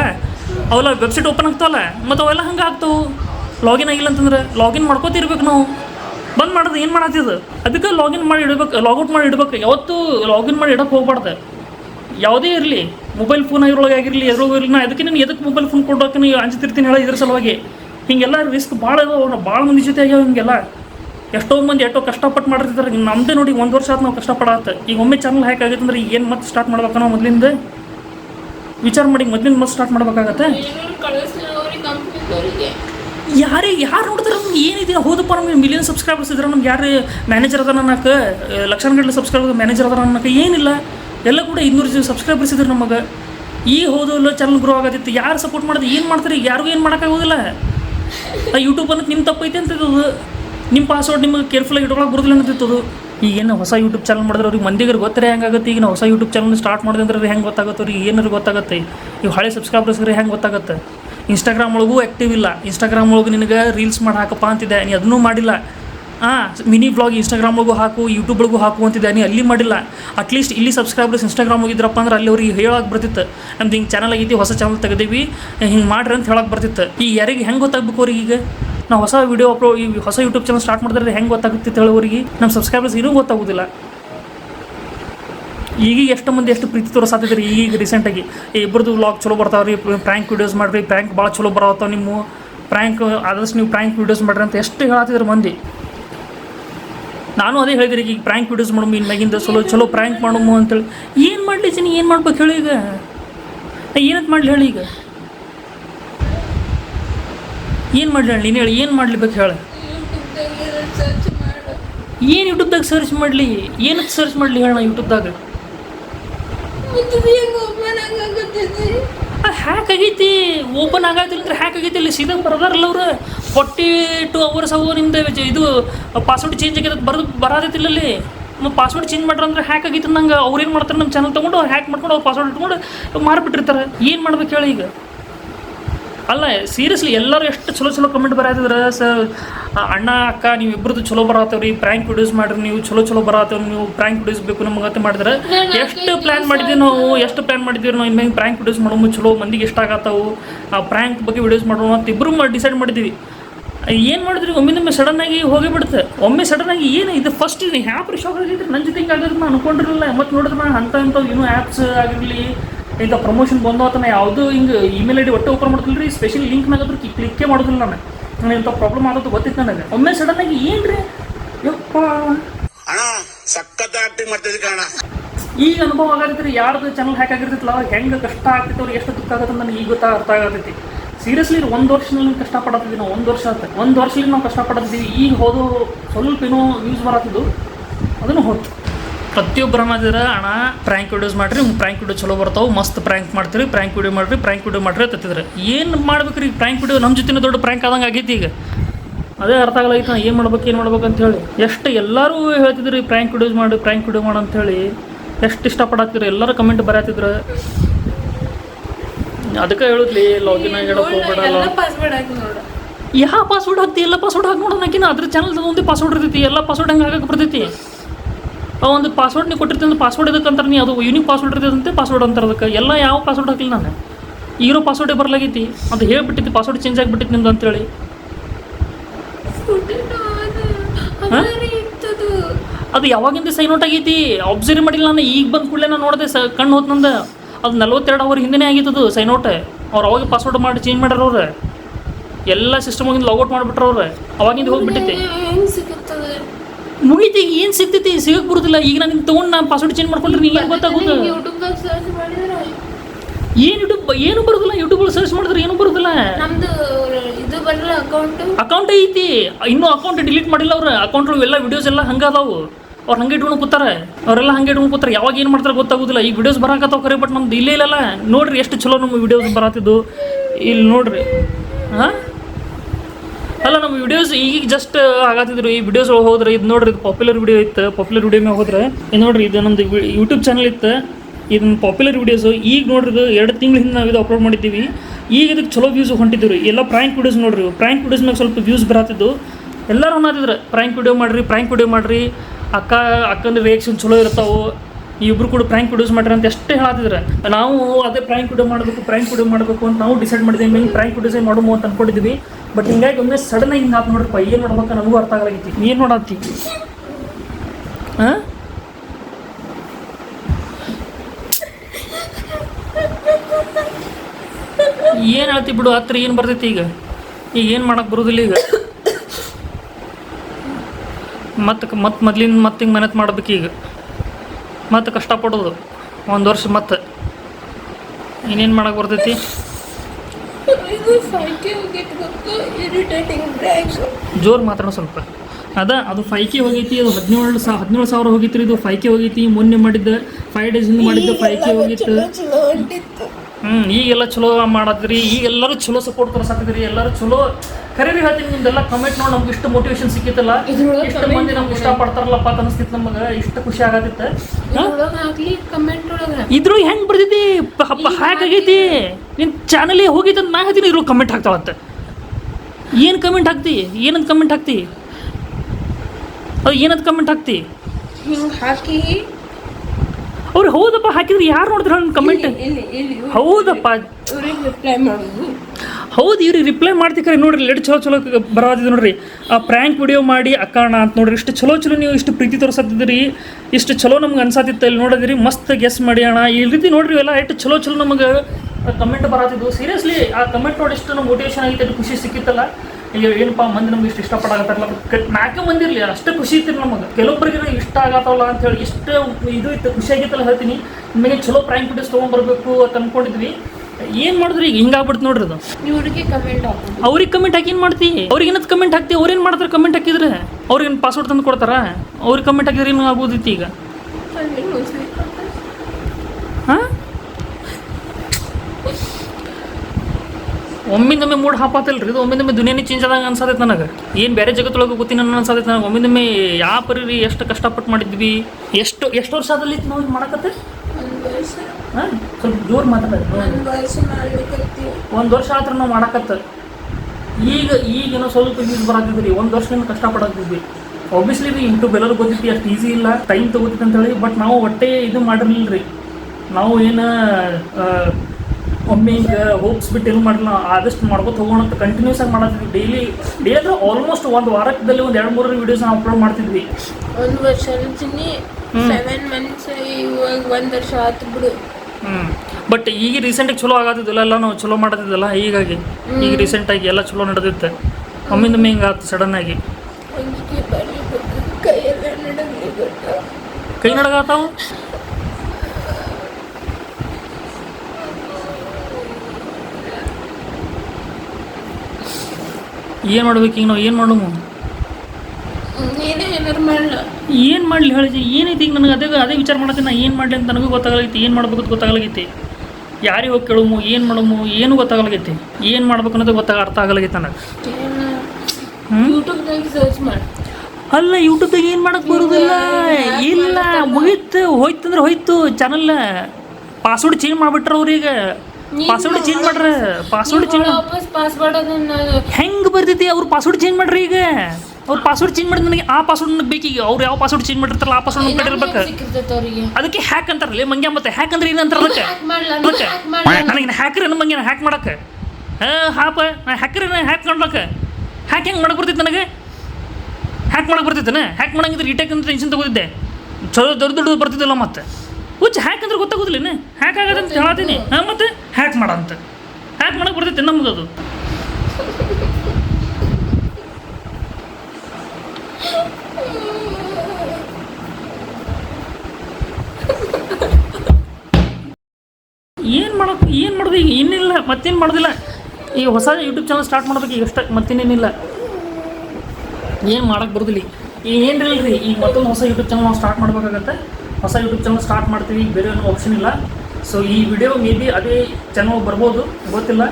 ಅವೆಲ್ಲ ವೆಬ್ಸೈಟ್ ಓಪನ್ ಆಗ್ತಾವಲ್ಲ, ಮತ್ತು ಅವೆಲ್ಲ ಹಂಗೆ ಆಗ್ತಾವೆ. ಲಾಗಿನ್ ಆಗಿಲ್ಲ ಅಂತಂದ್ರೆ ಲಾಗಿನ್ ಮಾಡ್ಕೋತಿರ್ಬೇಕು ನಾವು. ಬಂದ್ ಮಾಡೋದು ಏನು ಮಾಡತ್ತಿದ್ದು ಅದಕ್ಕೆ ಲಾಗಿನ್ ಮಾಡಿ ಇಡ್ಬೇಕು ಲಾಗೌಟ್ ಮಾಡಿ ಇಡ್ಬೇಕು ಯಾವತ್ತೂ ಲಾಗಿನ್ ಮಾಡಿ ಇಡಕ್ಕೆ ಹೋಗ್ಬಾರ್ದು. ಯಾವುದೇ ಇರಲಿ. ಮೊಬೈಲ್ ಫೋನ್ ಇದ್ರೊಳಗೆ ಆಗಿರಲಿ, ಎದ್ರೊಳಗೆ ಇರಲಿ ನಾ ಅದಕ್ಕೆ ನಾನು ಎದಕ್ಕೆ ಮೊಬೈಲ್ ಫೋನ್ ಕೊಡೋಕೆ ನೀವು ಅಂಜತಿರ್ತೀನಿ ಹೇಳ ಇದ್ರ ಸಲುವಾಗಿ. ಹಿಂಗೆಲ್ಲ ರಿಸ್ಕ್ ಭಾಳ ಇದಾವೆ ಭಾಳ ಮಂದಿ ಜೊತೆ ಆಗ್ಯಾವ ಹಿಂಗೆಲ್ಲ. ಎಷ್ಟೋ ಮಂದಿ ಎಷ್ಟೋ ಕಷ್ಟಪಟ್ಟು ಮಾಡಿರ್ತಾರೆ ನಮ್ಮದೇ ನೋಡಿ ಒಂದು ವರ್ಷ ಆಯ್ತು ನಾವು ಕಷ್ಟಪಡತ್ತೆ ಈಗ ಒಮ್ಮೆ ಚಾನಲ್ ಹ್ಯಾಕ್ ಆಗೈತೆ ಅಂದ್ರೆ ಏನು ಮತ್ತೆ ಸ್ಟಾರ್ಟ್ ಮಾಡ್ಬೇಕು ನಾವು ಮೊದಲಿಂದ? ವಿಚಾರ ಮಾಡಿ, ಮೊದಲಿಂದ ಮತ್ತೆ ಸ್ಟಾರ್ಟ್ ಮಾಡ್ಬೇಕಾಗತ್ತೆ? ಯಾರೇ, ಯಾರು ನೋಡಿದ್ರೆ ನಮ್ಗೆ ಏನಿದೆ ಹೋದಪ್ಪ ನಮಗೆ ಮಿಲಿಯನ್ ಸಬ್ಸ್ಕ್ರೈಬರ್ಸ್ ಇದ್ರೆ, ನಮ್ಗೆ ಯಾರು ಮ್ಯಾನೇಜರ್ ಅದ ಅನ್ನಕ್ಕೆ ಗಂಟೆ ಸಬ್ಸ್ಕ್ರೈಬರ್ ಮ್ಯಾನೇಜರ್ ಅದ ಅನ್ನಕ್ಕೆ ಏನಿಲ್ಲ. ಎಲ್ಲ ಕೂಡ ಇನ್ನೂರು ಜನ ಸಬ್ಸ್ಕ್ರೈಬರ್ಸ್ ಇದ್ರು ನಮಗೆ. ಈ ಹೌದು ಚಾನಲ್ ಗ್ರೋ ಆಗತ್ತಿತ್ತು ಯಾರು ಸಪೋರ್ಟ್ ಮಾಡೋದು ಏನು ಮಾಡ್ತಾರೆ? ಈಗ ಯಾರಿಗೂ ಏನು ಮಾಡೋಕ್ಕಾಗೋದಿಲ್ಲ ಆ ಯೂಟ್ಯೂಬ್ ಅನ್ನೋದು ನಿಮ್ಮ ತಪ್ಪೈತೆ ಅಂತ ಇದು ನಿಮ್ಮ ಪಾಸ್ವರ್ಡ್ ನಿಮಗೆ ಕೇರ್ಫುಲ್ಲಾಗಿ ಇಟ್ಕೊಳಕ್ಕೆ ಬರೋದಿಲ್ಲ ಅಂತಿತ್ತದು ಈಗೇನು ಹೊಸ ಯೂಟ್ಯೂಬ್ ಚಾನಲ್ ಮಾಡಿದ್ರೆ ಅವ್ರಿಗೆ ಮಂದಿಗೆ ಗೊತ್ತರೆ ಹೆಂಗಾಗುತ್ತೆ ಈಗ ಹೊಸ ಯೂಟ್ಯೂಬ್ ಚಾನಲ್ ಸ್ಟಾರ್ಟ್ ಮಾಡಿದೆ ಅಂದ್ರೆ ಹೆಂಗೆ ಗೊತ್ತಾಗುತ್ತೆ ಅವ್ರಿಗೆ? ಏನಾರು ಗೊತ್ತಾಗುತ್ತೆ? ಈಗ ಹಳೆ ಸಬ್ಸ್ಕ್ರೈಬರ್ಸ್ಗೆ ಹೆಂಗೆ ಗೊತ್ತಾಗುತ್ತೆ? ಇನ್ಸ್ಟಾಗ್ರಾಮ್ ಒಳಗೂ ಆ್ಯಕ್ಟಿವ್ ಇಲ್ಲ. ಇನ್ಸ್ಟಾಗ್ರಾಮ್ ಒಳಗೂ ನಿನಗೆ ರೀಲ್ಸ್ ಮಾಡಿ ಹಾಕಪ್ಪ ಅಂತಿದ್ದೆ. ನೀ ಅದನ್ನೂ ಮಾಡಿಲ್ಲ. ಹಾಂ ಮಿನಿ ಬ್ಲಾಗ್ ಇನ್ಸ್ಟಾಗ್ರಾಮ್ಗೂ ಹಾಕು ಯೂಟ್ಯೂಬ್ ಒಳಗೂ ಹಾಕು ಅಂತಿದ್ದೆ. ನೀ ಅಲ್ಲಿ ಮಾಡಿಲ್ಲ. ಅಟ್ಲೀಸ್ಟ್ ಇಲ್ಲಿ ಸಬ್ಸ್ಕ್ರೈಬರ್ಸ್ ಇನ್ಸ್ಟಾಗ್ರಾಮ್ ಹೋಗಿದ್ರಪ್ಪ ಅಂದ್ರೆ ಅಲ್ಲಿ ಅವ್ರಿಗೆ ಹೇಳಕ್ಕೆ ಬರ್ತಿತ್ತು. ನಮ್ದು ಹಿಂಗೆ ಚಾನಲ್ ಆಗೈತಿ, ಹೊಸ ಚಾನಲ್ ತೆಗೆದೀವಿ, ಹಿಂಗೆ ಮಾಡ್ರಿ ಅಂತ ಹೇಳೋಕೆ ಬರ್ತಿತ್ತು. ಈ ಯಾರಿಗೆ ಹೆಂಗೆ ಗೊತ್ತಾಗಬೇಕು ಅವ್ರಿಗೆ ಈಗ? ನಾವು ಹೊಸ ವೀಡಿಯೋ ಅಪ್ಲೋಡ್ ಈ ಹೊಸ ಯೂಟ್ಯೂಬ್ ಚಾನಲ್ ಸ್ಟಾರ್ಟ್ ಮಾಡಿದ್ರೆ ಹೆಂಗೆ ಗೊತ್ತಾಗುತ್ತೆ ಹೇಳೋರಿಗೆ ನಮ್ಮ ಸಬ್ಸ್ಕ್ರೈಬರ್ಸ್ ಇನ್ನೂ ಗೊತ್ತಾಗೋದಿಲ್ಲ. ಈಗ ಎಷ್ಟು ಮಂದಿ ಎಷ್ಟು ಪ್ರೀತಿ ತೋರಿಸಾತಿದ್ರಿ ಈಗ ರೀಸೆಂಟಾಗಿ ಇಬ್ಬರದು ವ್ಲಾಗ್ ಚಲೋ ಬರ್ತಾವ್ರಿ ಪ್ರ್ಯಾಂಕ್ ವೀಡಿಯೋಸ್ ಮಾಡಿರಿ ಪ್ರ್ಯಾಂಕ್ ಭಾಳ ಚಲೋ ಬರತ್ತಾವ ನಿಮ್ಮ ಪ್ರ್ಯಾಂಕ್ ಆದಷ್ಟು ನೀವು ಪ್ರ್ಯಾಂಕ್ ವೀಡಿಯೋಸ್ ಮಾಡ್ರಿ ಅಂತ ಎಷ್ಟು ಹೇಳತ್ತಿದ್ರು ಮಂದಿ. ನಾನು ಅದೇ ಹೇಳಿದ್ರಿ ಈಗ ಪ್ರ್ಯಾಂಕ್ ವೀಡಿಯೋಸ್ ಮಾಡಮ್ ಇನ್ನು ಮ್ಯಾಗಿಂದ ಚಲೋ ಚಲೋ ಪ್ರ್ಯಾಂಕ್ ಮಾಡಮು ಅಂತೇಳಿ. ಏನು ಮಾಡಲಿ ಜನ ಏನು ಮಾಡ್ಬೇಕು ಹೇಳಿ ಈಗ? ನಾ ಏನಂತ ಮಾಡಲಿ ಹೇಳಿ ಈಗ? ಏನು ಮಾಡಲಿ ಹೇಳಿ, ನೀನು ಹೇಳಿ, ಏನು ಮಾಡ್ಲಿಬೇಕು ಹೇಳಿ? ಮಾಡು ಏನು ಯೂಟ್ಯೂಬ್ದಾಗ ಸರ್ಚ್ ಮಾಡಲಿ? ಏನಕ್ಕೆ ಸರ್ಚ್ ಮಾಡಲಿ ಹೇಳ ಯೂಟ್ಯೂಬ್ದಾಗ? ಆಗತ್ತೈತಿ ಹ್ಯಾಕ್ ಆಗೈತಿ ಓಪನ್ ಆಗತ್ತಿಲ್ಲ ಅಂದ್ರೆ ಹ್ಯಾಕ್ ಆಗೈತಿ. ಇಲ್ಲಿ ಸೀದಾ ಬರೋದಾರಲ್ಲ ಅವರು. ಫಾರ್ಟಿ ಟು ಅವರ್ಸ್ ಅವು ನಿಮ್ದು ಇದು ಪಾಸ್ವರ್ಡ್ ಚೇಂಜ್ ಆಗೈತೆ ಬರೋದು ಬರೋದೈತಿಲ್ಲ ಅಲ್ಲಿ. ಪಾಸ್ವರ್ಡ್ ಚೇಂಜ್ ಮಾಡ್ರ ಅಂದ್ರೆ ಹ್ಯಾಕ್ ಆಗೈತೆ ನಂಗೆ ಅವ್ರು ಏನು ಮಾಡ್ತಾರೆ ನಮ್ಮ ಚಾನಲ್ ತೊಗೊಂಡು ಅವ್ರು ಹ್ಯಾಕ್ ಮಾಡ್ಕೊಂಡು ಅವ್ರು ಪಾಸ್ವರ್ಡ್ ಇಟ್ಕೊಂಡು ಮಾರ್ಬಿಟ್ಟಿರ್ತಾರೆ. ಏನು ಮಾಡ್ಬೇಕು ಹೇಳಿ ಈಗ? ಅಲ್ಲ ಸೀರಿಯಸ್ಲಿ ಎಲ್ಲರೂ ಎಷ್ಟು ಚಲೋ ಚಲೋ ಕಮೆಂಟ್ ಬರತ್ತಿದ್ರೆ ಸರ್ ಅಣ್ಣ ಅಕ್ಕ ನೀವು ಇಬ್ಬರದ್ದು ಚಲೋ ಬರತ್ತವ್ರಿ ಪ್ರ್ಯಾಂಕ್ ಪ್ರೊಡ್ಯೂಸ್ ಮಾಡ್ರಿ ನೀವು ಚಲೋ ಚಲೋ ಬರಾತವ್ರಿ ನೀವು ಪ್ರ್ಯಾಂಕ್ ಪ್ರೊಡ್ಯೂಸ್ ಬೇಕು ನಮಗೆ ಅಂತ ಮಾಡಿದ್ರೆ. ಎಷ್ಟು ಪ್ಲ್ಯಾನ್ ಮಾಡಿದ್ವಿ ನಾವು ಎಷ್ಟು ಪ್ಲ್ಯಾನ್ ಮಾಡಿದ್ವಿ ನಾವು ಇನ್ಮೇಲೆ ಪ್ರ್ಯಾಂಕ್ ಪ್ರೊಡ್ಯೂಸ್ ಮಾಡೋಮು ಚಲೋ ಮಂದಿಗೆ ಇಷ್ಟ ಆಗತ್ತವು. ಆ ಪ್ರ್ಯಾಂಕ್ ಬಗ್ಗೆ ವಿಡಿಯೋಸ್ ಮಾಡೋಣ ಅಂತ ಇಬ್ಬರು ಡಿಸೈಡ್ ಮಾಡಿದ್ವಿ. ಏನು ಮಾಡಿದ್ರಿ? ಒಮ್ಮೆ ಸಡನ್ ಆಗಿ ಹೋಗಿ ಬಿಡುತ್ತೆ. ಒಮ್ಮೆ ಸಡನ್ ಆಗಿ ಏನು ಇದು ಫಸ್ಟ್ ಇದು ಹ್ಯಾಪ್ ಶಾಕ್ ಆಗಿದ್ರೆ? ನನ್ನ ಜೊತೆ ಹಿಂಗೆ ಆಗೋದು ನಾನು ಅನ್ಕೊಂಡಿರಲಿಲ್ಲ. ಮತ್ತು ನೋಡಿದ್ರೆ ನಾನು ಅಂಥ ಇಂಥವು ಏನೋ ಆ್ಯಪ್ಸ್ ಆಗಿರಲಿ ಇಂಥ ಪ್ರಮೋಷನ್ ಬಂದವತ್ತ ನಾನು ಯಾವುದು ಹಿಂಗೆ ಇಮೇಲ್ ಐ ಡಿ ಒಟ್ಟೆ ಓಪನ್ ಮಾಡ್ತಿಲ್ಲ ರೀ ಸ್ಪೆಷಲ್ ಲಿಂಕ್ನಾಗಾದ್ರೂ ಕ್ಲಿಕ್ಕೇ ಮಾಡೋದಿಲ್ಲ ನಾನು. ನನಗೆ ಇಂಥ ಪ್ರಾಬ್ಲಮ್ ಆದದ್ದು ಗೊತ್ತಿತ್ತು ನನಗೆ. ಒಮ್ಮೆ ಸಡನ್ ಆಗಿ ಏನು ರೀ ಯಪ್ಪ. ಅಣ್ಣ ಸಖತ್ ಆಕ್ಟಿಂಗ್ ಮಾಡ್ತಿದ್ದೆ ಕಣ ಈಗ ಅನುಭವ ಆಗಿದ್ರೆ ಯಾರ್ದು ಚಾನಲ್ ಹ್ಯಾಕ್ ಆಗಿರ್ತಿತ್ತಲ್ಲ ಹೆಂಗೆ ಕಷ್ಟ ಆಗ್ತಿತ್ತು ಅವ್ರಿಗೆ ಎಷ್ಟು ದುಃಖ ಆಗುತ್ತೆ ನನಗೆ ಈಗ ಗೊತ್ತಾ ಅರ್ಥ ಆಗತ್ತೈತಿ ಸೀರಿಯಸ್ಲಿ ಒಂದು ವರ್ಷದಲ್ಲಿ ಕಷ್ಟ ಕಷ್ಟಪಡತ್ತಿದ್ವಿ ನಾವು ಒಂದು ವರ್ಷ ಆಗ್ತದೆ ಒಂದು ವರ್ಷದಲ್ಲಿ ನಾವು ಕಷ್ಟ ಪಡತ್ತಿದ್ದೀವಿ ಈಗ ಹೋದು ಸ್ವಲ್ಪ ಏನೋ ಯೂಸ್ ಬರತ್ತಿದ್ದು. ಅದನ್ನು ಹೋಯ್ತು ಪ್ರತಿಯೊಬ್ಬರ ಮಾಡಿದ್ರೆ ಅಣ್ಣ ಪ್ರ್ಯಾಂಕ್ ವಿಡಿಯೋಸ್ ಮಾಡಿರಿ ಪ್ರ್ಯಾಂಕ್ ವಿಡಿಯೋ ಚಲೋ ಬರ್ತಾವೆ ಮಸ್ತ್ ಪ್ರ್ಯಾಂಕ್ ಮಾಡ್ತೀರಿ ಪ್ರ್ಯಾಂಕ್ ವಿಡಿಯೋ ಮಾಡಿರಿ ಪ್ರ್ಯಾಂಕ್ ವಿಡಿಯೋ ಮಾಡಿರಿ ತತ್ತಿದ್ರೆ ಏನು ಮಾಡ್ಬೇಕು ರೀ ಪ್ರ್ಯಾಂಕ್ ವಿಡಿಯೋ ನಮ್ಮ ಜೊತೆ ದೊಡ್ಡ ಪ್ರ್ಯಾಂಕ್ ಆದಂಗೆ ಆಗೈತಿ ಈಗ. ಅದೇ ಅರ್ಥ ಆಗಲ್ಲ ನಾ ಏನು ಮಾಡ್ಬೇಕು ಏನು ಮಾಡ್ಬೇಕು ಅಂತ ಹೇಳಿ. ಎಷ್ಟು ಎಲ್ಲರೂ ಹೇಳ್ತಿದ್ರಿ ಪ್ರ್ಯಾಂಕ್ ವಿಡಿಯೋಸ್ ಮಾಡಿ ಪ್ರ್ಯಾಂಕ್ ವಿಡಿಯೋ ಮಾಡಿ ಅಂತೇಳಿ ಎಷ್ಟು ಇಷ್ಟಪಡತ್ತಿದ್ರು ಎಲ್ಲರೂ ಕಮೆಂಟ್ ಬರತ್ತಿದ್ರು ಅದಕ್ಕೆ ಹೇಳಿದ್ಲಿ ಲಾಗಿನ್ ಆಗಿ ಯಾವ ಪಾಸ್ವರ್ಡ್ ಹಾಕ್ತಿ ಎಲ್ಲ ಪಾಸ್ವರ್ಡ್ ಹಾಕಿ ನೋಡೋಣ ಆಕಿನ ಅದ್ರ ಚಾನಲ್ ಒಂದೇ ಪಾಸ್ವರ್ಡ್ ಇರ್ತೈತಿ ಎಲ್ಲ ಪಾಸ್ವರ್ಡ್ ಹಂಗೆ ಹಾಕಕ್ಕೆ ಬರ್ತೈತಿ. ಆ ಒಂದು ಪಾಸ್ವರ್ಡ್ ನೀವು ಕೊಟ್ಟಿರ್ತೀನಿ ಪಾಸ್ವರ್ಡ್ ಇದಕ್ಕೆ ಅಂತಾರೆ ನೀ? ಅದು ಯೂನಿಕ್ ಪಾಸ್ವರ್ಡ್ ಇರ್ತದಂತೆ ಪಾಸ್ವರ್ಡ್ ಅಂತಾರೆ ಅದಕ್ಕೆ. ಎಲ್ಲ ಯಾವ ಪಾಸ್ವರ್ಡ್ ಹಾಕಿಲ್ಲ ನಾನು? ಈರೋ ಪಾಸ್ವರ್ಡೇ ಬರಲಾಗೈತಿ. ಅದು ಹೇಳ್ಬಿಟ್ಟಿತ್ತು ಪಾಸ್ವರ್ಡ್ ಚೇಂಜ್ ಆಗಿಬಿಟ್ಟಿತ್ತು ನಿಮ್ದು ಅಂತೇಳಿ. ಅದು ಯಾವಾಗಿಂದ ಸೈನ್ ಔಟ್ ಆಗೈತಿ? ಅಬ್ಸರ್ವ್ ಮಾಡಿಲ್ಲ ನಾನು ಈಗ ಬಂದ ಕೂಡಲೇ ನಾನು ನೋಡಿದೆ ಸ ಕಣ್ಣು ಹೋತ್ ನಂದು. ಅದು ನಲ್ವತ್ತೆರಡು ಅವರ್ ಹಿಂದೆನೇ ಆಗಿತ್ತದು ಸೈನ್ ಔಟ್ ಅವ್ರು ಅವಾಗ ಪಾಸ್ವರ್ಡ್ ಮಾಡಿ ಚೇಂಜ್ ಮಾಡ್ಯಾರ ಅವ್ರೆ. ಎಲ್ಲ ಸಿಸ್ಟಮ್ ಆಗಿಂದ ಲಾಗೌಟ್ ಮಾಡಿಬಿಟ್ರೆ ಅವ್ರು. ಅವಾಗಿಂದ ಹೋಗ್ಬಿಟ್ಟೈತಿ ಹೆಂಗ್ ಸಿಗುತ್ತದೆ? ಮುಗೀತಿ ಈಗ ಏನು ಸಿಗ್ತೈತಿ? ಸಿಗಕ್ಕೆ ಬರುದಿಲ್ಲ. ಈಗ ನಾನು ತೊಗೊಂಡು ನಾನು ಪಾಸ್ವರ್ಡ್ ಚೇಂಜ್ ಮಾಡ್ಕೊಂಡ್ರೆ ನೀವು ಏನು ಗೊತ್ತಾಗೋದು? ಯೂಟ್ಯೂಬ್ದಾಗ ಸರ್ಚ್ ಮಾಡಿದ್ರೆ ಏನು ಯೂಟ್ಯೂಬ್ ಏನು ಬರೋದಿಲ್ಲ? ಯೂಟ್ಯೂಬ್ ಸರ್ಚ್ ಮಾಡಿದ್ರೆ ಏನು ಬರೋದಿಲ್ಲ? ನಮ್ದು ಇದು ಬರಲ್ಲ ಅಕೌಂಟ್ ಅಕೌಂಟ್ ಐತಿ. ಇನ್ನೂ ಅಕೌಂಟ್ ಡಿಲೀಟ್ ಮಾಡಿಲ್ಲ ಅವ್ರ. ಅಕೌಂಟ್ ಎಲ್ಲ ವಿಡಿಯೋಸ್ ಎಲ್ಲ ಹಂಗೆ ಅದಾವು. ಅವ್ರು ಹಂಗೆ ಇಟ್ಕೊಂಡು ಕೂತಾರೆ. ಅವರೆಲ್ಲ ಹಂಗೆ ಇಟ್ಕೊಂಡು ಕೂತಾರೆ. ಯಾವಾಗ ಏನು ಮಾಡ್ತಾರೆ ಗೊತ್ತಾಗೋದಿಲ್ಲ. ಈಗ ವಿಡಿಯೋಸ್ ಬರಾಕತ್ತಾವ ಕರೆ ಬಟ್ ನಮ್ದು ಇಲ್ಲೇ ಇಲ್ಲಲ್ಲ. ನೋಡ್ರಿ ಎಷ್ಟು ಚಲೋ ನಮ್ಮ ವಿಡಿಯೋಸ್ ಬರತ್ತಿದ್ದು ಇಲ್ಲಿ ನೋಡ್ರಿ. ಹಾಂ? ಅಲ್ಲ, ನಮ್ಮ ವಿಡಿಯೋಸ್ ಈಗ ಜಸ್ಟ್ ಆಗತ್ತಿದ್ರು. ಈ ವಿಡಿಯೋಸ್ ಒಳಗೆ ಹೋದ್ರೆ ಇದು ನೋಡ್ರಿ, ಇದು ಪಾಪ್ಯುಲರ್ ವಿಡಿಯೋ ಇತ್ತು. ಪಾಪ್ಯುಲರ್ ವಿಡಿಯೋ ಮೇಲೆ ಹೋದ್ರೆ, ಇದು ನೋಡ್ರಿ, ಇದು ನಮ್ದು ಯೂಟ್ಯೂಬ್ ಚಾನಲ್ ಇತ್ತು. ಇದನ್ನ ಪಾಪ್ಯುಲರ್ ವಿಡಿಯೋಸ್ ಈಗ ನೋಡ್ರಿ ಎರಡು ತಿಂಗಳ ಹಿಂದೆ ನಾವು ಇದು ಅಪ್ಲೋಡ್ ಮಾಡಿದ್ದೀವಿ. ಈಗ ಇದಕ್ಕೆ ಚಲೋ ವ್ಯೂಸ್ ಹೊಂಟಿದ್ರು ರೀ ಎಲ್ಲ ಪ್ರ್ಯಾಂಕ್ ವಿಡಿಯೋಸ್ ನೋಡ್ರಿ. ಪ್ರ್ಯಾಂಕ್ ವಿಡಿಯೋಸ್ ಸ್ವಲ್ಪ ವ್ಯೂಸ್ ಬರತ್ತಿದ್ದು ಎಲ್ಲರೂ ಅನ್ನೋದಿದ್ರೆ ಪ್ರ್ಯಾಂಕ್ ವಿಡಿಯೋ ಮಾಡ್ರಿ ಪ್ರ್ಯಾಂಕ್ ವಿಡಿಯೋ ಮಾಡ್ರಿ. ಅಕ್ಕ ಅಕ್ಕನ ರಿಯಾಕ್ಷನ್ ಚಲೋ ಇರ್ತಾವೆ. ಇಬ್ರು ಕೂಡ ಪ್ರ್ಯಾಂಕ್ ವಿಡಿಯೋಸ್ ಮಾಡ್ರಿ ಅಂತ ಎಷ್ಟೇ ಹೇಳತ್ತಿದ್ರೆ ನಾವು ಅದೇ ಪ್ರ್ಯಾಂಕ್ ವಿಡಿಯೋ ಮಾಡಬೇಕು ಪ್ರ್ಯಾಂಕ್ ವಿಡಿಯೋ ಮಾಡಬೇಕು ಅಂತ ನಾವು ಡಿಸೈಡ್ ಮಾಡಿದ್ವಿ. ಮೇಲೆ ಪ್ರ್ಯಾಂಕ್ ವಿಡಿಯೋಸೇ ಮಾಡೋಮು ಅಂತ ಅನ್ಕೊಂಡಿದ್ವಿ. ಬಟ್ ಹಿಂಗಾಗಿ ಒಮ್ಮೆ ಸಡನ್ ಹಿಂಗೆ ಆತು ನೋಡ್ರಪ್ಪ ಏನು ನೋಡ್ಬೇಕು ನನಗೂ ಅರ್ಥ ಆಗಲಾಗಿತ್ತು ಏನು ನೋಡತ್ತಿ? ಏನು ಹೇಳ್ತಿ ಬಿಡು, ಹತ್ರ ಏನು ಬರ್ತೈತಿ ಈಗ? ಈಗ ಏನು ಮಾಡಕ್ಕೆ ಬರೋದಿಲ್ಲ ಈಗ? ಮತ್ತೆ ಮತ್ತೆ ಮೊದ್ಲಿನ ಮತ್ತೆ ಹಿಂಗೆ ಮೆಹನತ್ ಮಾಡ್ಬೇಕು ಈಗ. ಮತ್ತೆ ಕಷ್ಟಪಡೋದು ಒಂದು ವರ್ಷ ಮತ್ತೆ. ಇನ್ನೇನು ಮಾಡಕ್ಕೆ ಬರ್ತೈತಿ? ಇದು ಮಾತಾಡ ಗೊತ್ತು ಇರಿಟೇಟಿಂಗ್ ಜೋರು ಮಾತಾಡೋ ಸ್ವಲ್ಪ. ಅದ ಅದು ಫೈವ್ ಕೆ ಹೋಗೈತಿ ಅದು ಹದಿನೇಳು ಸಾ ಹದಿನೇಳು ಸಾವಿರ ಹೋಗಿತ್ತು ಇದು ಫೈವ್ ಕೆ ಹೋಗೈತಿ ಮೊನ್ನೆ ಮಾಡಿದ್ದ ಫೈವ್ ಡೇಸ್ ಹಿಂದೆ ಮಾಡಿದ್ದ ಫೈವ್ ಕೆ ಹೋಗಿತ್ತು. ಚಲೋ ಹೊಂಟಿತ್ತು ಹ್ಞೂ ಈಗೆಲ್ಲ ಚಲೋ ಮಾಡದ್ರಿ ಈಗ ಎಲ್ಲರೂ ಚಲೋ ಸಪೋರ್ಟ್ ತೋರ್ಸಾಕತ್ತೀರಿ ಎಲ್ಲರೂ ಚಲೋ ಖರೀ ಹೇಳ್ತೀನಿ ನಿಮ್ದೆಲ್ಲ ಕಮೆಂಟ್ ನೋಡಿ ನಮ್ಗೆ ಇಷ್ಟು ಮೋಟಿವೇಶನ್ ಸಿಕ್ಕಿತ್ತಲ್ಲ ಇಷ್ಟು ಮಂದಿ ನಮ್ಗೆ ಇಷ್ಟಪಡ್ತಾರಲ್ಲಪ್ಪ ಅಂತ ಅನಿಸ್ತಿತ್ತು ನಮಗೆ ಇಷ್ಟು ಖುಷಿ ಆಗತ್ತಿತ್ತು ಇದ್ರು ಹೆಂಗ್ ಬರ್ದೈತಿ ಹ್ಯಾಕ್ ಆಗೈತಿ. ನಿನ್ ಚಾನಲ್ ಹೋಗಿತ್ತು ಅಂತ ನಾ ಹೇಳ್ತೀನಿ ಇದ್ರು ಕಮೆಂಟ್ ಹಾಕ್ತಾವಂತ ಏನು ಕಮೆಂಟ್ ಹಾಕ್ತಿ? ಏನಂತ ಕಮೆಂಟ್ ಹಾಕ್ತಿ? ಅದು ಏನಂತ ಕಮೆಂಟ್ ಹಾಕ್ತಿ? ಹಾಕಿ. ಅವ್ರು ಹೌದಪ್ಪ ಹಾಕಿದ್ರೆ ಯಾರು ನೋಡಿದ್ರು ಕಮೆಂಟ್ ಹೌದಪ್ಪ. ರಿಪ್ಲೈ ಮಾಡೋದು. ಹೌದು ಇವ್ರಿಗೆ ರಿಪ್ಲೈ ಮಾಡ್ತಿಕ್ರೆ ನೋಡ್ರಿ ಲೇಟ್ ಚಲೋ ಚಲೋ ಬರೋದಿದೆ ನೋಡ್ರಿ. ಆ ಪ್ರ್ಯಾಂಕ್ ವಿಡಿಯೋ ಮಾಡಿ, ಅಕ್ಕಣ ಅಂತ ನೋಡ್ರಿ, ಇಷ್ಟು ಚಲೋ ಚಲೋ ನೀವು ಇಷ್ಟು ಪ್ರೀತಿ ತೋರಿಸತ್ತಿದ್ರಿ ಇಷ್ಟು ಚಲೋ ನಮ್ಗೆ ಅನ್ಸಾತಿತ್ತು, ಇಲ್ಲಿ ನೋಡಿದ್ರಿ, ಮಸ್ತ್ ಗೆಸ್ ಮಾಡಿ ಅಣ್ಣ. ಈ ರೀತಿ ನೋಡ್ರಿ ಎಲ್ಲ ಎಷ್ಟು ಚಲೋ ಚಲೋ ನಮಗೆ ಕಮೆಂಟ್ ಬರತ್ತಿದ್ವು ಸೀರಿಯಸ್ಲಿ ಆ ಕಮೆಂಟ್ ನೋಡಿ ಇಷ್ಟು ನಮ್ಗೆ ಮೋಟಿವೇಶನ್ ಆಗಿತ್ತು ಅದು ಖುಷಿ ಸಿಕ್ಕಿತ್ತಲ್ಲ. ಈಗ ಏನಪ್ಪ, ಮಂದಿ ನಮ್ಗೆ ಇಷ್ಟು ಇಷ್ಟಪಡಾಗತ್ತಲ್ಲ ನಾಲ್ಕು ಮಂದಿ ಇರಲಿ, ಅಷ್ಟು ಖುಷಿ ಇತ್ತು ನಮಗೆ. ಕೆಲವೊಬ್ಬರಿಗೆ ಇಷ್ಟ ಆಗತ್ತಲ್ಲ ಅಂತ ಹೇಳಿ, ಇಷ್ಟು ಇದು ಇತ್ತು, ಖುಷಿ ಆಗಿತ್ತಲ್ಲ ಹೇಳ್ತೀನಿ. ನಿಮಗೆ ಚಲೋ ಪ್ರ್ಯಾಂಕ್ ವಿಡಿಯೋಸ್ ತೊಗೊಂಡ್ಬರ್ಬೇಕು ಅಂತ ಅನ್ಕೊಂಡಿದ್ವಿ. ಏನು ಮಾಡಿದ್ರು ಈಗ ಹಿಂಗಾಗ್ಬಿಡ್ತು ನೋಡ್ರಿ ಅದು. ಇವ್ರಿಗೆ ಕಮೆಂಟ್ ಹಾಕೋದು. ಅವ್ರಿಗೆ ಕಮೆಂಟ್ ಹಾಕಿ ಏನು ಮಾಡ್ತಿ? ಅವ್ರಿಗೆ ಏನದು ಕಮೆಂಟ್ ಹಾಕ್ತಿ? ಅವ್ರೇನು ಮಾಡ್ತಾರೆ ಕಮೆಂಟ್ ಹಾಕಿದ್ರೆ? ಅವ್ರಿಗೆ ಪಾಸ್ವರ್ಡ್ ತಂದು ಕೊಡ್ತಾರ? ಅವ್ರಿಗೆ ಕಮೆಂಟ್ ಹಾಕಿದ್ರೆ ಏನು ಆಗೋದಿತ್ತು ಈಗ? ಹಾಂ? ಒಮ್ಮಿಂದೊಮ್ಮೆ ಮೂಡ್ ಹಾಪಾತಲ್ರಿ ಇದು ಒಮ್ಮಿಂದೊಮ್ಮೆ ದುನಿಯಾನೇ ಚೇಂಜ್ ಆದಾಗ ಅನ್ಸತೈತೆ ನನಗೆ. ಏನು ಬೇರೆ ಜಗತ್ತೊಳಗೆ ಗೊತ್ತಿನ ಅನ್ಸತೈತೆ ನನಗೆ. ಒಮ್ಮಿಂದೊಮ್ಮೆ ಯಾವ ಪರಿ ಎಷ್ಟು ಕಷ್ಟಪಟ್ಟು ಮಾಡಿದ್ವಿ? ಎಷ್ಟು ಎಷ್ಟು ವರ್ಷ ಆದಲ್ಲಿ ನಾವು ಮಾಡಕತ್ತೆ? ಹಾಂ ಸ್ವಲ್ಪ ಜೋರು ಮಾತಾಡೋದು ಒಂದು ವರ್ಷ ಆತ್ರ ನಾವು ಮಾಡಕತ್ತ. ಈಗ ಈಗಿನ ಸ್ವಲ್ಪ ಯೂಸ್ ಬರಾತಿದ್ರಿ ಒಂದು ವರ್ಷದಿಂದ ಕಷ್ಟಪಡತ್ತಿದ್ವಿ ಒಬ್ವಿಯಸ್ಲಿ ರೀ ಇಂಟು ಎಲ್ಲರೂ ಗೊತ್ತಿತ್ತು ಅಷ್ಟು ಈಸಿ ಇಲ್ಲ ಟೈಮ್ ತಗೋತಿತ್ತು ಅಂತ ಹೇಳಿ ಬಟ್ ನಾವು ಒಟ್ಟೆ ಇದು ಮಾಡಿರ್ಲಿಲ್ಲ ರೀ ನಾವು ಏನು ಒಮ್ಮೆ ಹಿಂಗೆ ಹೋಪ್ಸ್ ಬಿಟ್ಟು ಏನು ಮಾಡಿಲ್ಲ ಆದಷ್ಟು ಹೋಗೋಣ ಅಂತ ಕಂಟಿನ್ಯೂಸ್ ಆಗಿ ಮಾಡತ್ತಿದ್ವಿ ಡೈಲಿ ಡೈಲಿ ಅಂದ್ರೆ ಆಲ್ಮೋಸ್ಟ್ ಒಂದು ವಾರದಲ್ಲಿ ಒಂದು ಎರಡು ಮೂರು ವೀಡಿಯೋಸ್ ನಾವು ಅಪ್ಲೋಡ್ ಮಾಡ್ತಿದ್ವಿ. ಒಂದು ವರ್ಷ ಸೆವೆನ್ ಮಂತ್ಸ್ ಇವಾಗ ಒಂದು ವರ್ಷ ಆತು ಬಿಡು. ಹ್ಞೂ ಬಟ್ ಈಗ ರೀಸೆಂಟಾಗಿ ಚಲೋ ಆಗತ್ತಿದ್ದಿಲ್ಲ ಎಲ್ಲ ನಾವು ಚಲೋ ಮಾಡತ್ತಿದ್ದಲ್ಲ ಹೀಗಾಗಿ ಈಗ ರೀಸೆಂಟಾಗಿ ಎಲ್ಲ ಚಲೋ ನಡೆದಿತ್ತು. ಒಮ್ಮಿಂದೊಮ್ಮೆ ಹಿಂಗೆ ಆಯ್ತು ಸಡನ್ನಾಗಿ ಆಗಿ. ಕೈ ನಡಗಾತಾವು? ಏನು ಮಾಡ್ಬೇಕು ಈಗ ನಾವು? ಏನು ಮಾಡೋಣ ನೀನೇ ಏನಾರು ಮಾಡಲ್ಲ ಏನು ಮಾಡಲಿ ಹೇಳಿ ಏನೈತಿ ಈಗ ನನಗೆ ಅದೇ ಅದೇ ವಿಚಾರ ಮಾಡತ್ತೀನಿ ನಾನು ಏನು ಮಾಡಲಿ ಅಂತ ನನಗೂ ಗೊತ್ತಾಗಲೈತಿ ಏನು ಮಾಡ್ಬೇಕು ಅಂತ ಗೊತ್ತಾಗಲಾಗೈತಿ ಯಾರಿಗೆ ಹೋಗಿ ಕೇಳುಮು ಏನು ಮಾಡೋಮು ಏನು ಗೊತ್ತಾಗಲೈತಿ ಏನು ಮಾಡ್ಬೇಕು ಅನ್ನೋದು ಗೊತ್ತಾಗ ಅರ್ಥ ಆಗಲಾಗೈತಿ ನನಗೆ. ಅಲ್ಲ ಯೂಟ್ಯೂಬ್ದಾಗ ಏನು ಮಾಡಕ್ಕೆ ಬರೋದಿಲ್ಲ? ಇಲ್ಲ ಮುಗೀತು ಹೋಯ್ತಂದ್ರೆ ಹೋಯ್ತು ಚಾನಲ್ ಪಾಸ್ವರ್ಡ್ ಚೇಂಜ್ ಮಾಡಿಬಿಟ್ರೆ ಅವ್ರೀಗ ಪಾಸ್ವರ್ಡ್ ಚೇಂಜ್ ಮಾಡ್ರ ಪಾಸ್ವರ್ಡ್ ಚೇಂಜ್ ಹೆಂಗೆ ಬರ್ತೈತಿ ಅವ್ರು ಪಾಸ್ವರ್ಡ್ ಚೇಂಜ್ ಮಾಡ್ರಿ ಈಗ? ಅವ್ರು ಪಾಸ್ವರ್ಡ್ ಚೇಂಜ್ ಮಾಡಿದ್ರೆ ನನಗೆ ಆ ಪಾಸ್ವರ್ಡ್ ನನಗೆ ಬೇಕೀಗ ಅವ್ರು ಯಾವ ಪಾಸ್ವರ್ಡ್ ಚೇಂಜ್ ಮಾಡಿರ್ತಾರಲ್ಲ ಆ ಪಾಸ್ವರ್ಡ್ ನನಗೆ ಇರ್ಬೇಕು. ಸಿಕ್ಕಿರ್ತೈತೆ ಅದಕ್ಕೆ ಹ್ಯಾಕ್ ಅಂತಾರಲ್ಲ ಮಂಗ್ಯ ಮತ್ತೆ ಹ್ಯಾಕ್ ಅಂದ್ರೆ ಏನಂತಾರ ಅದಕ್ಕೆ? ನನಗೆ ಹ್ಯಾಕರ್ ಏನು ಮಂಗ್ಯ ಹ್ಯಾಕ್ ಮಾಡಕ್ಕೆ? ಹಾಂ ಹಾಪ ನಾ ಹ್ಯಾಕರ್ ಹ್ಯಾಕ್ ಮಾಡ್ಲಕ್ಕೆ? ಹ್ಯಾಕ್ ಹೆಂಗೆ ಮಾಡಕ್ಕೆ ಬರ್ತಿತ್ತು ನನಗೆ? ಹ್ಯಾಕ್ ಮಾಡಕ್ಕೆ ಬರ್ತಿತ್ತನ ಹ್ಯಾಕ್ ಮಾಡಂಗಿದ್ರೆ ರಿಟೇಕ್ ಅಂತ ಟೆನ್ಷನ್ ತಗೋದಿದ್ದೆ ಚಲೋ ದೊಡ್ಡ ದೊಡ್ಡದು ಬರ್ತಿದ್ದಿಲ್ಲ ಮತ್ತೆ. ಹುಚ್ಚ ಹ್ಯಾಕ್ ಅಂದ್ರೆ ಗೊತ್ತಾಗೋದಿಲ್ಲ ಹ್ಯಾಕ್ ಆಗದಂತ ಹೇಳ್ತೀನಿ ಹಾಂ ಮತ್ತೆ ಹ್ಯಾಕ್ ಮಾಡಂತ. ಹ್ಯಾಕ್ ಮಾಡಕ್ಕೆ ಬರ್ತೈತೆ ನಮ್ಗೆ ಅದು ಮತ್ತೇನು ಮಾಡೋದಿಲ್ಲ. ಈ ಹೊಸ ಯೂಟ್ಯೂಬ್ ಚಾನಲ್ ಸ್ಟಾರ್ಟ್ ಮಾಡೋದಕ್ಕೆ ಅಷ್ಟೇ ಮತ್ತೇನೇನಿಲ್ಲ. ಏನು ಮಾಡೋಕ್ಕೆ ಬರೋದಿಲ್ಲ. ಈಗ ಏನು ರೀ ಈಗ ಮತ್ತೊಂದು ಹೊಸ ಯೂಟ್ಯೂಬ್ ಚಾನಲ್ ನಾವು ಸ್ಟಾರ್ಟ್ ಮಾಡಬೇಕಾಗತ್ತೆ. ಹೊಸ ಯೂಟ್ಯೂಬ್ ಚಾನಲ್ ಸ್ಟಾರ್ಟ್ ಮಾಡ್ತೀವಿ, ಬೇರೆ ಏನೂ ಆಪ್ಷನ್ ಇಲ್ಲ. ಸೊ ಈ ವಿಡಿಯೋ ಮೇ ಬಿ ಅದೇ ಚಾನಲ್ ಬರ್ಬೋದು, ಗೊತ್ತಿಲ್ಲ.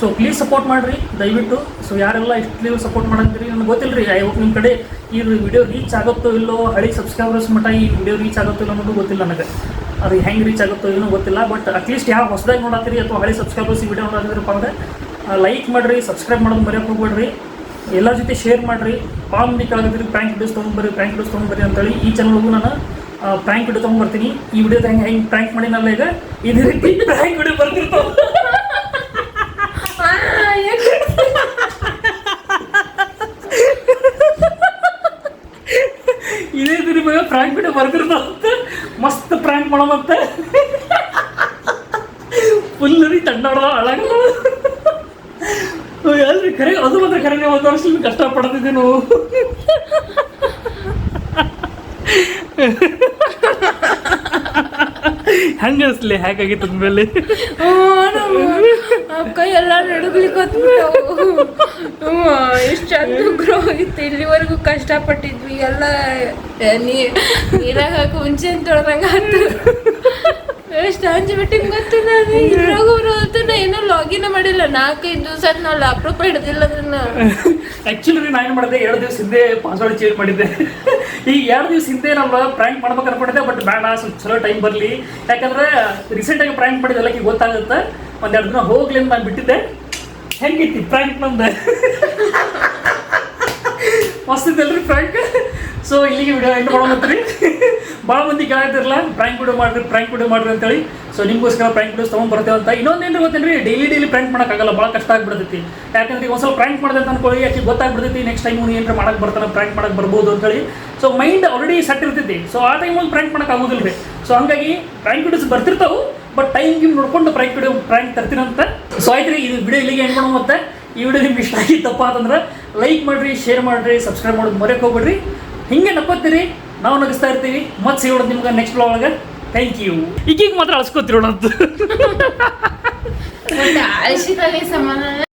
ಸೊ ಪ್ಲೀಸ್ ಸಪೋರ್ಟ್ ಮಾಡಿರಿ, ದಯವಿಟ್ಟು. ಸೊ ಯಾರೆಲ್ಲ ಇಷ್ಟು ಸಪೋರ್ಟ್ ಮಾಡಂತೀರಿ ನನಗೆ ಗೊತ್ತಿಲ್ಲ ರೀ ಐ ಹೋಪ್ ನಿಮ್ಮ ಕಡೆ ಈ ವಿಡಿಯೋ ರೀಚ್ ಆಗುತ್ತೋ ಇಲ್ಲೋ, ಹಳಿ ಸಬ್ಸ್ಕ್ರೈಬರ್ಸ್ ಮಟ್ಟ ಈ ವಿಡಿಯೋ ರೀಚ್ ಆಗುತ್ತೋ ಇಲ್ಲ ಅನ್ನೋದು ಗೊತ್ತಿಲ್ಲ ನನಗೆ. ಅದು ಹೆಂಗೆ ರೀಚ್ ಆಗುತ್ತೋ ಏನೋ ಗೊತ್ತಿಲ್ಲ ಬಟ್ ಅಟ್ಲೀಸ್ಟ್ ಯಾವ ಹೊಸದಾಗಿ ನೋಡತ್ತೀರಿ ಅಥವಾ ಹಳೆ ಸಬ್ಸ್ಕ್ರೈಬರ್ಸ್ ಈ ವಿಡಿಯೋ ನೋಡೋದ್ರಪ್ಪ ಅಂದರೆ ಲೈಕ್ ಮಾಡಿರಿ ಸಬ್ಸ್ಕ್ರೈಬ್ ಮಾಡೋದು ಮರೆಯೋಕೆ ಹೋಗ್ಬೇಡ್ರಿ ಎಲ್ಲ ಜೊತೆ ಶೇರ್ ಮಾಡಿರಿ ಭಾಳ ಮಂದಿ ಕೆಳಗದ್ರಿ ಪ್ರ್ಯಾಂಕ್ ವಿಡಿಯೋಸ್ ತೊಗೊಂಡ್ಬರ್ರಿ ಪ್ರ್ಯಾಂಕ್ ವಿಡಿಯೋಸ್ ತೊಗೊಂಡ್ಬರ್ರಿ ಅಂತೇಳಿ ಈ ಚಾನಲ್ಗೂ ನಾನು ಪ್ರ್ಯಾಂಕ್ ವಿಡಿಯೋ ತೊಗೊಂಡ್ಬರ್ತೀನಿ. ಈ ವಿಡಿಯೋದ ಹೆಂಗೆ ಹೆಂಗೆ ಪ್ರ್ಯಾಂಕ್ ಮಾಡಿನಲ್ಲ ಈಗ, ಇದೇ ರೀತಿ ಪ್ರ್ಯಾಂಕ್ ವಿಡಿಯೋ ಬರ್ತಿರ್ತಾವೆ. ಇದೇ ರೀತಿ ಪ್ರಾಂಕ್ ವಿಡಿಯೋ ಬರ್ತಿರ್ತಾವಂತೆ ಮಸ್ತ್ ಪ್ರ್ಯಾಂಕ್ ಮಾಡೋ ಮತ್ತೆ. ಫುಲ್ ರೀ ತಂಡಾಡ್ದ ಅಳಗ ಅಲ್ರಿ ಖರೆ ಅದು ಮಾತ್ರ ಖರೆ ಒಂದು ವರ್ಷ ಕಷ್ಟಪಡ್ತಿದ್ದೆ ನಾವು. ಹೆಂಗ ಅನ್ಸ್ಲಿ, ಹೇಗಾಗಿತ್ತು ಅಂದ್ಮೇಲೆ ಅಕ್ಕ ಎಲ್ಲ ನಡುಗ್ಲಿಕ್ಕತ್ಬಿಟ್ಟವು ಎಷ್ಟು ಚಂದ ಗ್ರೋ ಇತ್ತು. ಇಲ್ಲಿವರೆಗೂ ಕಷ್ಟಪಟ್ಟಿದ್ವಿ. ಎಲ್ಲ ನೀರಾಗ ಮುಂಚೆ ತೊಳ್ದಂಗ ಆತು. ಎಷ್ಟು ಅಂಜ್ಬಿಟ್ಟಿಂಗ್ ಗೊತ್ತು ನಾನು ಇದ್ರಾಗ ಬರೋದು ನಾ ಏನೋ ಲಾಗಿನ್ ಮಾಡಿಲ್ಲ. ನಾಲ್ಕೈದು ದಿವಸ ನಾವು ಲ್ಯಾಪ್ಟಾಪ್ ಹಿಡ್ದಿಲ್ಲ ಅದನ್ನ ಆ್ಯಕ್ಚುಲಿ ನಾನು ಏನು ಮಾಡಿದೆ, ಎರಡು ದಿವಸ ಹಿಂದೆ ಪಾಸ್ವರ್ಡ್ ಚೇಂಜ್ ಮಾಡಿದ್ದೆ. ಈ ಎರಡು ದಿವಸ ಹಿಂದೆ ನಮ್ಮ ಪ್ರ್ಯಾಂಕ್ ಮಾಡ್ಬೇಕು ಅನ್ಕೊಂಡಿದ್ದೆ ಬಟ್ ಬೇಡ, ಸ್ವಲ್ಪ ಚಲೋ ಟೈಮ್ ಬರಲಿ. ಯಾಕಂದ್ರೆ ರೀಸೆಂಟಾಗಿ ಪ್ರ್ಯಾಂಕ್ ಮಾಡಿದ ಎಲ್ಲಕ್ಕೆ ಗೊತ್ತಾಗುತ್ತೆ. ಒಂದೆರಡು ದಿನ ಹೋಗ್ಲಿ ಅಂತ ನಾನು ಬಿಟ್ಟಿದ್ದೆ. ಹೆಂಗಿತ್ತು ಪ್ರ್ಯಾಂಕ್ ನಮ್ದು ಮಸ್ತಿದ್ದಲ್ರಿ ಪ್ರಾಂಕ್ ಫ್ರ್ಯಾಂಕ್ ಸೊ ಇಲ್ಲಿಗೆ ವಿಡಿಯೋ ಎಂಡ್ ಮಾಡೋಣತ್ರಿ ಭಾಳ ಮಂದಿ ಕೇಳಾತಿರಲ್ಲ ಪ್ರ್ಯಾಂಕ್ ವಿಡಿಯೋ ಮಾಡ್ರಿ ಪ್ರ್ಯಾಂಕ್ ವಿಡಿಯೋ ಮಾಡ್ರಿ ಅಂತೇಳಿ ಸೊ ನಿಮಗೋಸ್ಕರ ಪ್ರ್ಯಾಂಕ್ ವಿಡಿಯೋಸ್ ತೊಗೊಂಡು ಬರ್ತೇವೆ ಅಂತ. ಇನ್ನೊಂದೇನು ಗೊತ್ತೇನ್ರಿ? ಡೈಲಿ ಡೈಲಿ ಪ್ರ್ಯಾಂಕ್ ಮಾಡೋಕ್ಕಾಗಲ್ಲ, ಭಾಳ ಕಷ್ಟ ಆಗ್ಬಿಡ್ತೈತಿ. ಯಾಕಂದ್ರೆ ಈಗ ಸ್ವಲ್ಪ ಪ್ರ್ಯಾಂಕ್ ಮಾಡಿದೆ ಅಂತ ಅನ್ಕೊಳ್ಳಿ ಯಾಕೆ ಗೊತ್ತಾಗ್ಬಿಡ್ತೈತಿ ನೆಕ್ಸ್ಟ್ ಟೈಮ್ ಏನು ಏನಾರ ಮಾಡಕ್ಕೆ ಬರ್ತಾನೆ ಪ್ರ್ಯಾಂಕ್ ಮಾಡಕ್ಕೆ ಬರ್ಬೋದು ಅಂತೇಳಿ ಸೊ ಮೈಂಡ್ ಆಲ್ರೆಡಿ ಸೆಟ್ ಇರ್ತೈತಿ. ಸೊ ಆ ಟೈಮಲ್ಲಿ ಪ್ರ್ಯಾಂಕ್ ಮಾಡೋಕ್ಕಾಗೋದಿಲ್ಲ ರೀ ಸೊ ಹಂಗಾಗಿ ಪ್ರ್ಯಾಂಕ್ ವಿಡಿಯೋಸ್ ಬರ್ತಿರ್ತಾವೆ ಬಟ್ ಟೈಮ್ ಗಿಮ್ ನೋಡ್ಕೊಂಡು ಪ್ರ್ಯಾಂಕ್ ವಿಡಿಯೋ ಪ್ರ್ಯಾಂಕ್ ತರ್ತೀನಂತ ಸೊ ಆಯ್ತು ರೀ ಇದು ವಿಡಿಯೋ ಇಲ್ಲಿಗೆ ಮಾಡೋಣ ಮತ್ತೆ. ಈ ವಿಡಿಯೋ ನಿಮ್ಗೆ ಇಷ್ಟ ಆಗಿತ್ತಪ್ಪ ಅಂತಂದ್ರೆ ಲೈಕ್ ಮಾಡಿರಿ ಶೇರ್ ಮಾಡಿರಿ ಸಬ್ಸ್ಕ್ರೈಬ್ ಮಾಡೋದು ಮರೆಯೋಕೆ ಹೋಗ್ಬೇಡ್ರಿ ಹಿಂಗೆ ನಕ್ಕೋತೀರಿ? ನಾವು ನಗಿಸ್ತಾ ಇರ್ತೀವಿ. ಮತ್ತೆ ಸಿಗೋಣ ನಿಮ್ಗೆ ನೆಕ್ಸ್ಟ್ ಒಳಗೆ. ಥ್ಯಾಂಕ್ ಯು ಈಗೀಗ ಮಾತ್ರ ಅಳ್ಸ್ಕೊತಿರೋಣ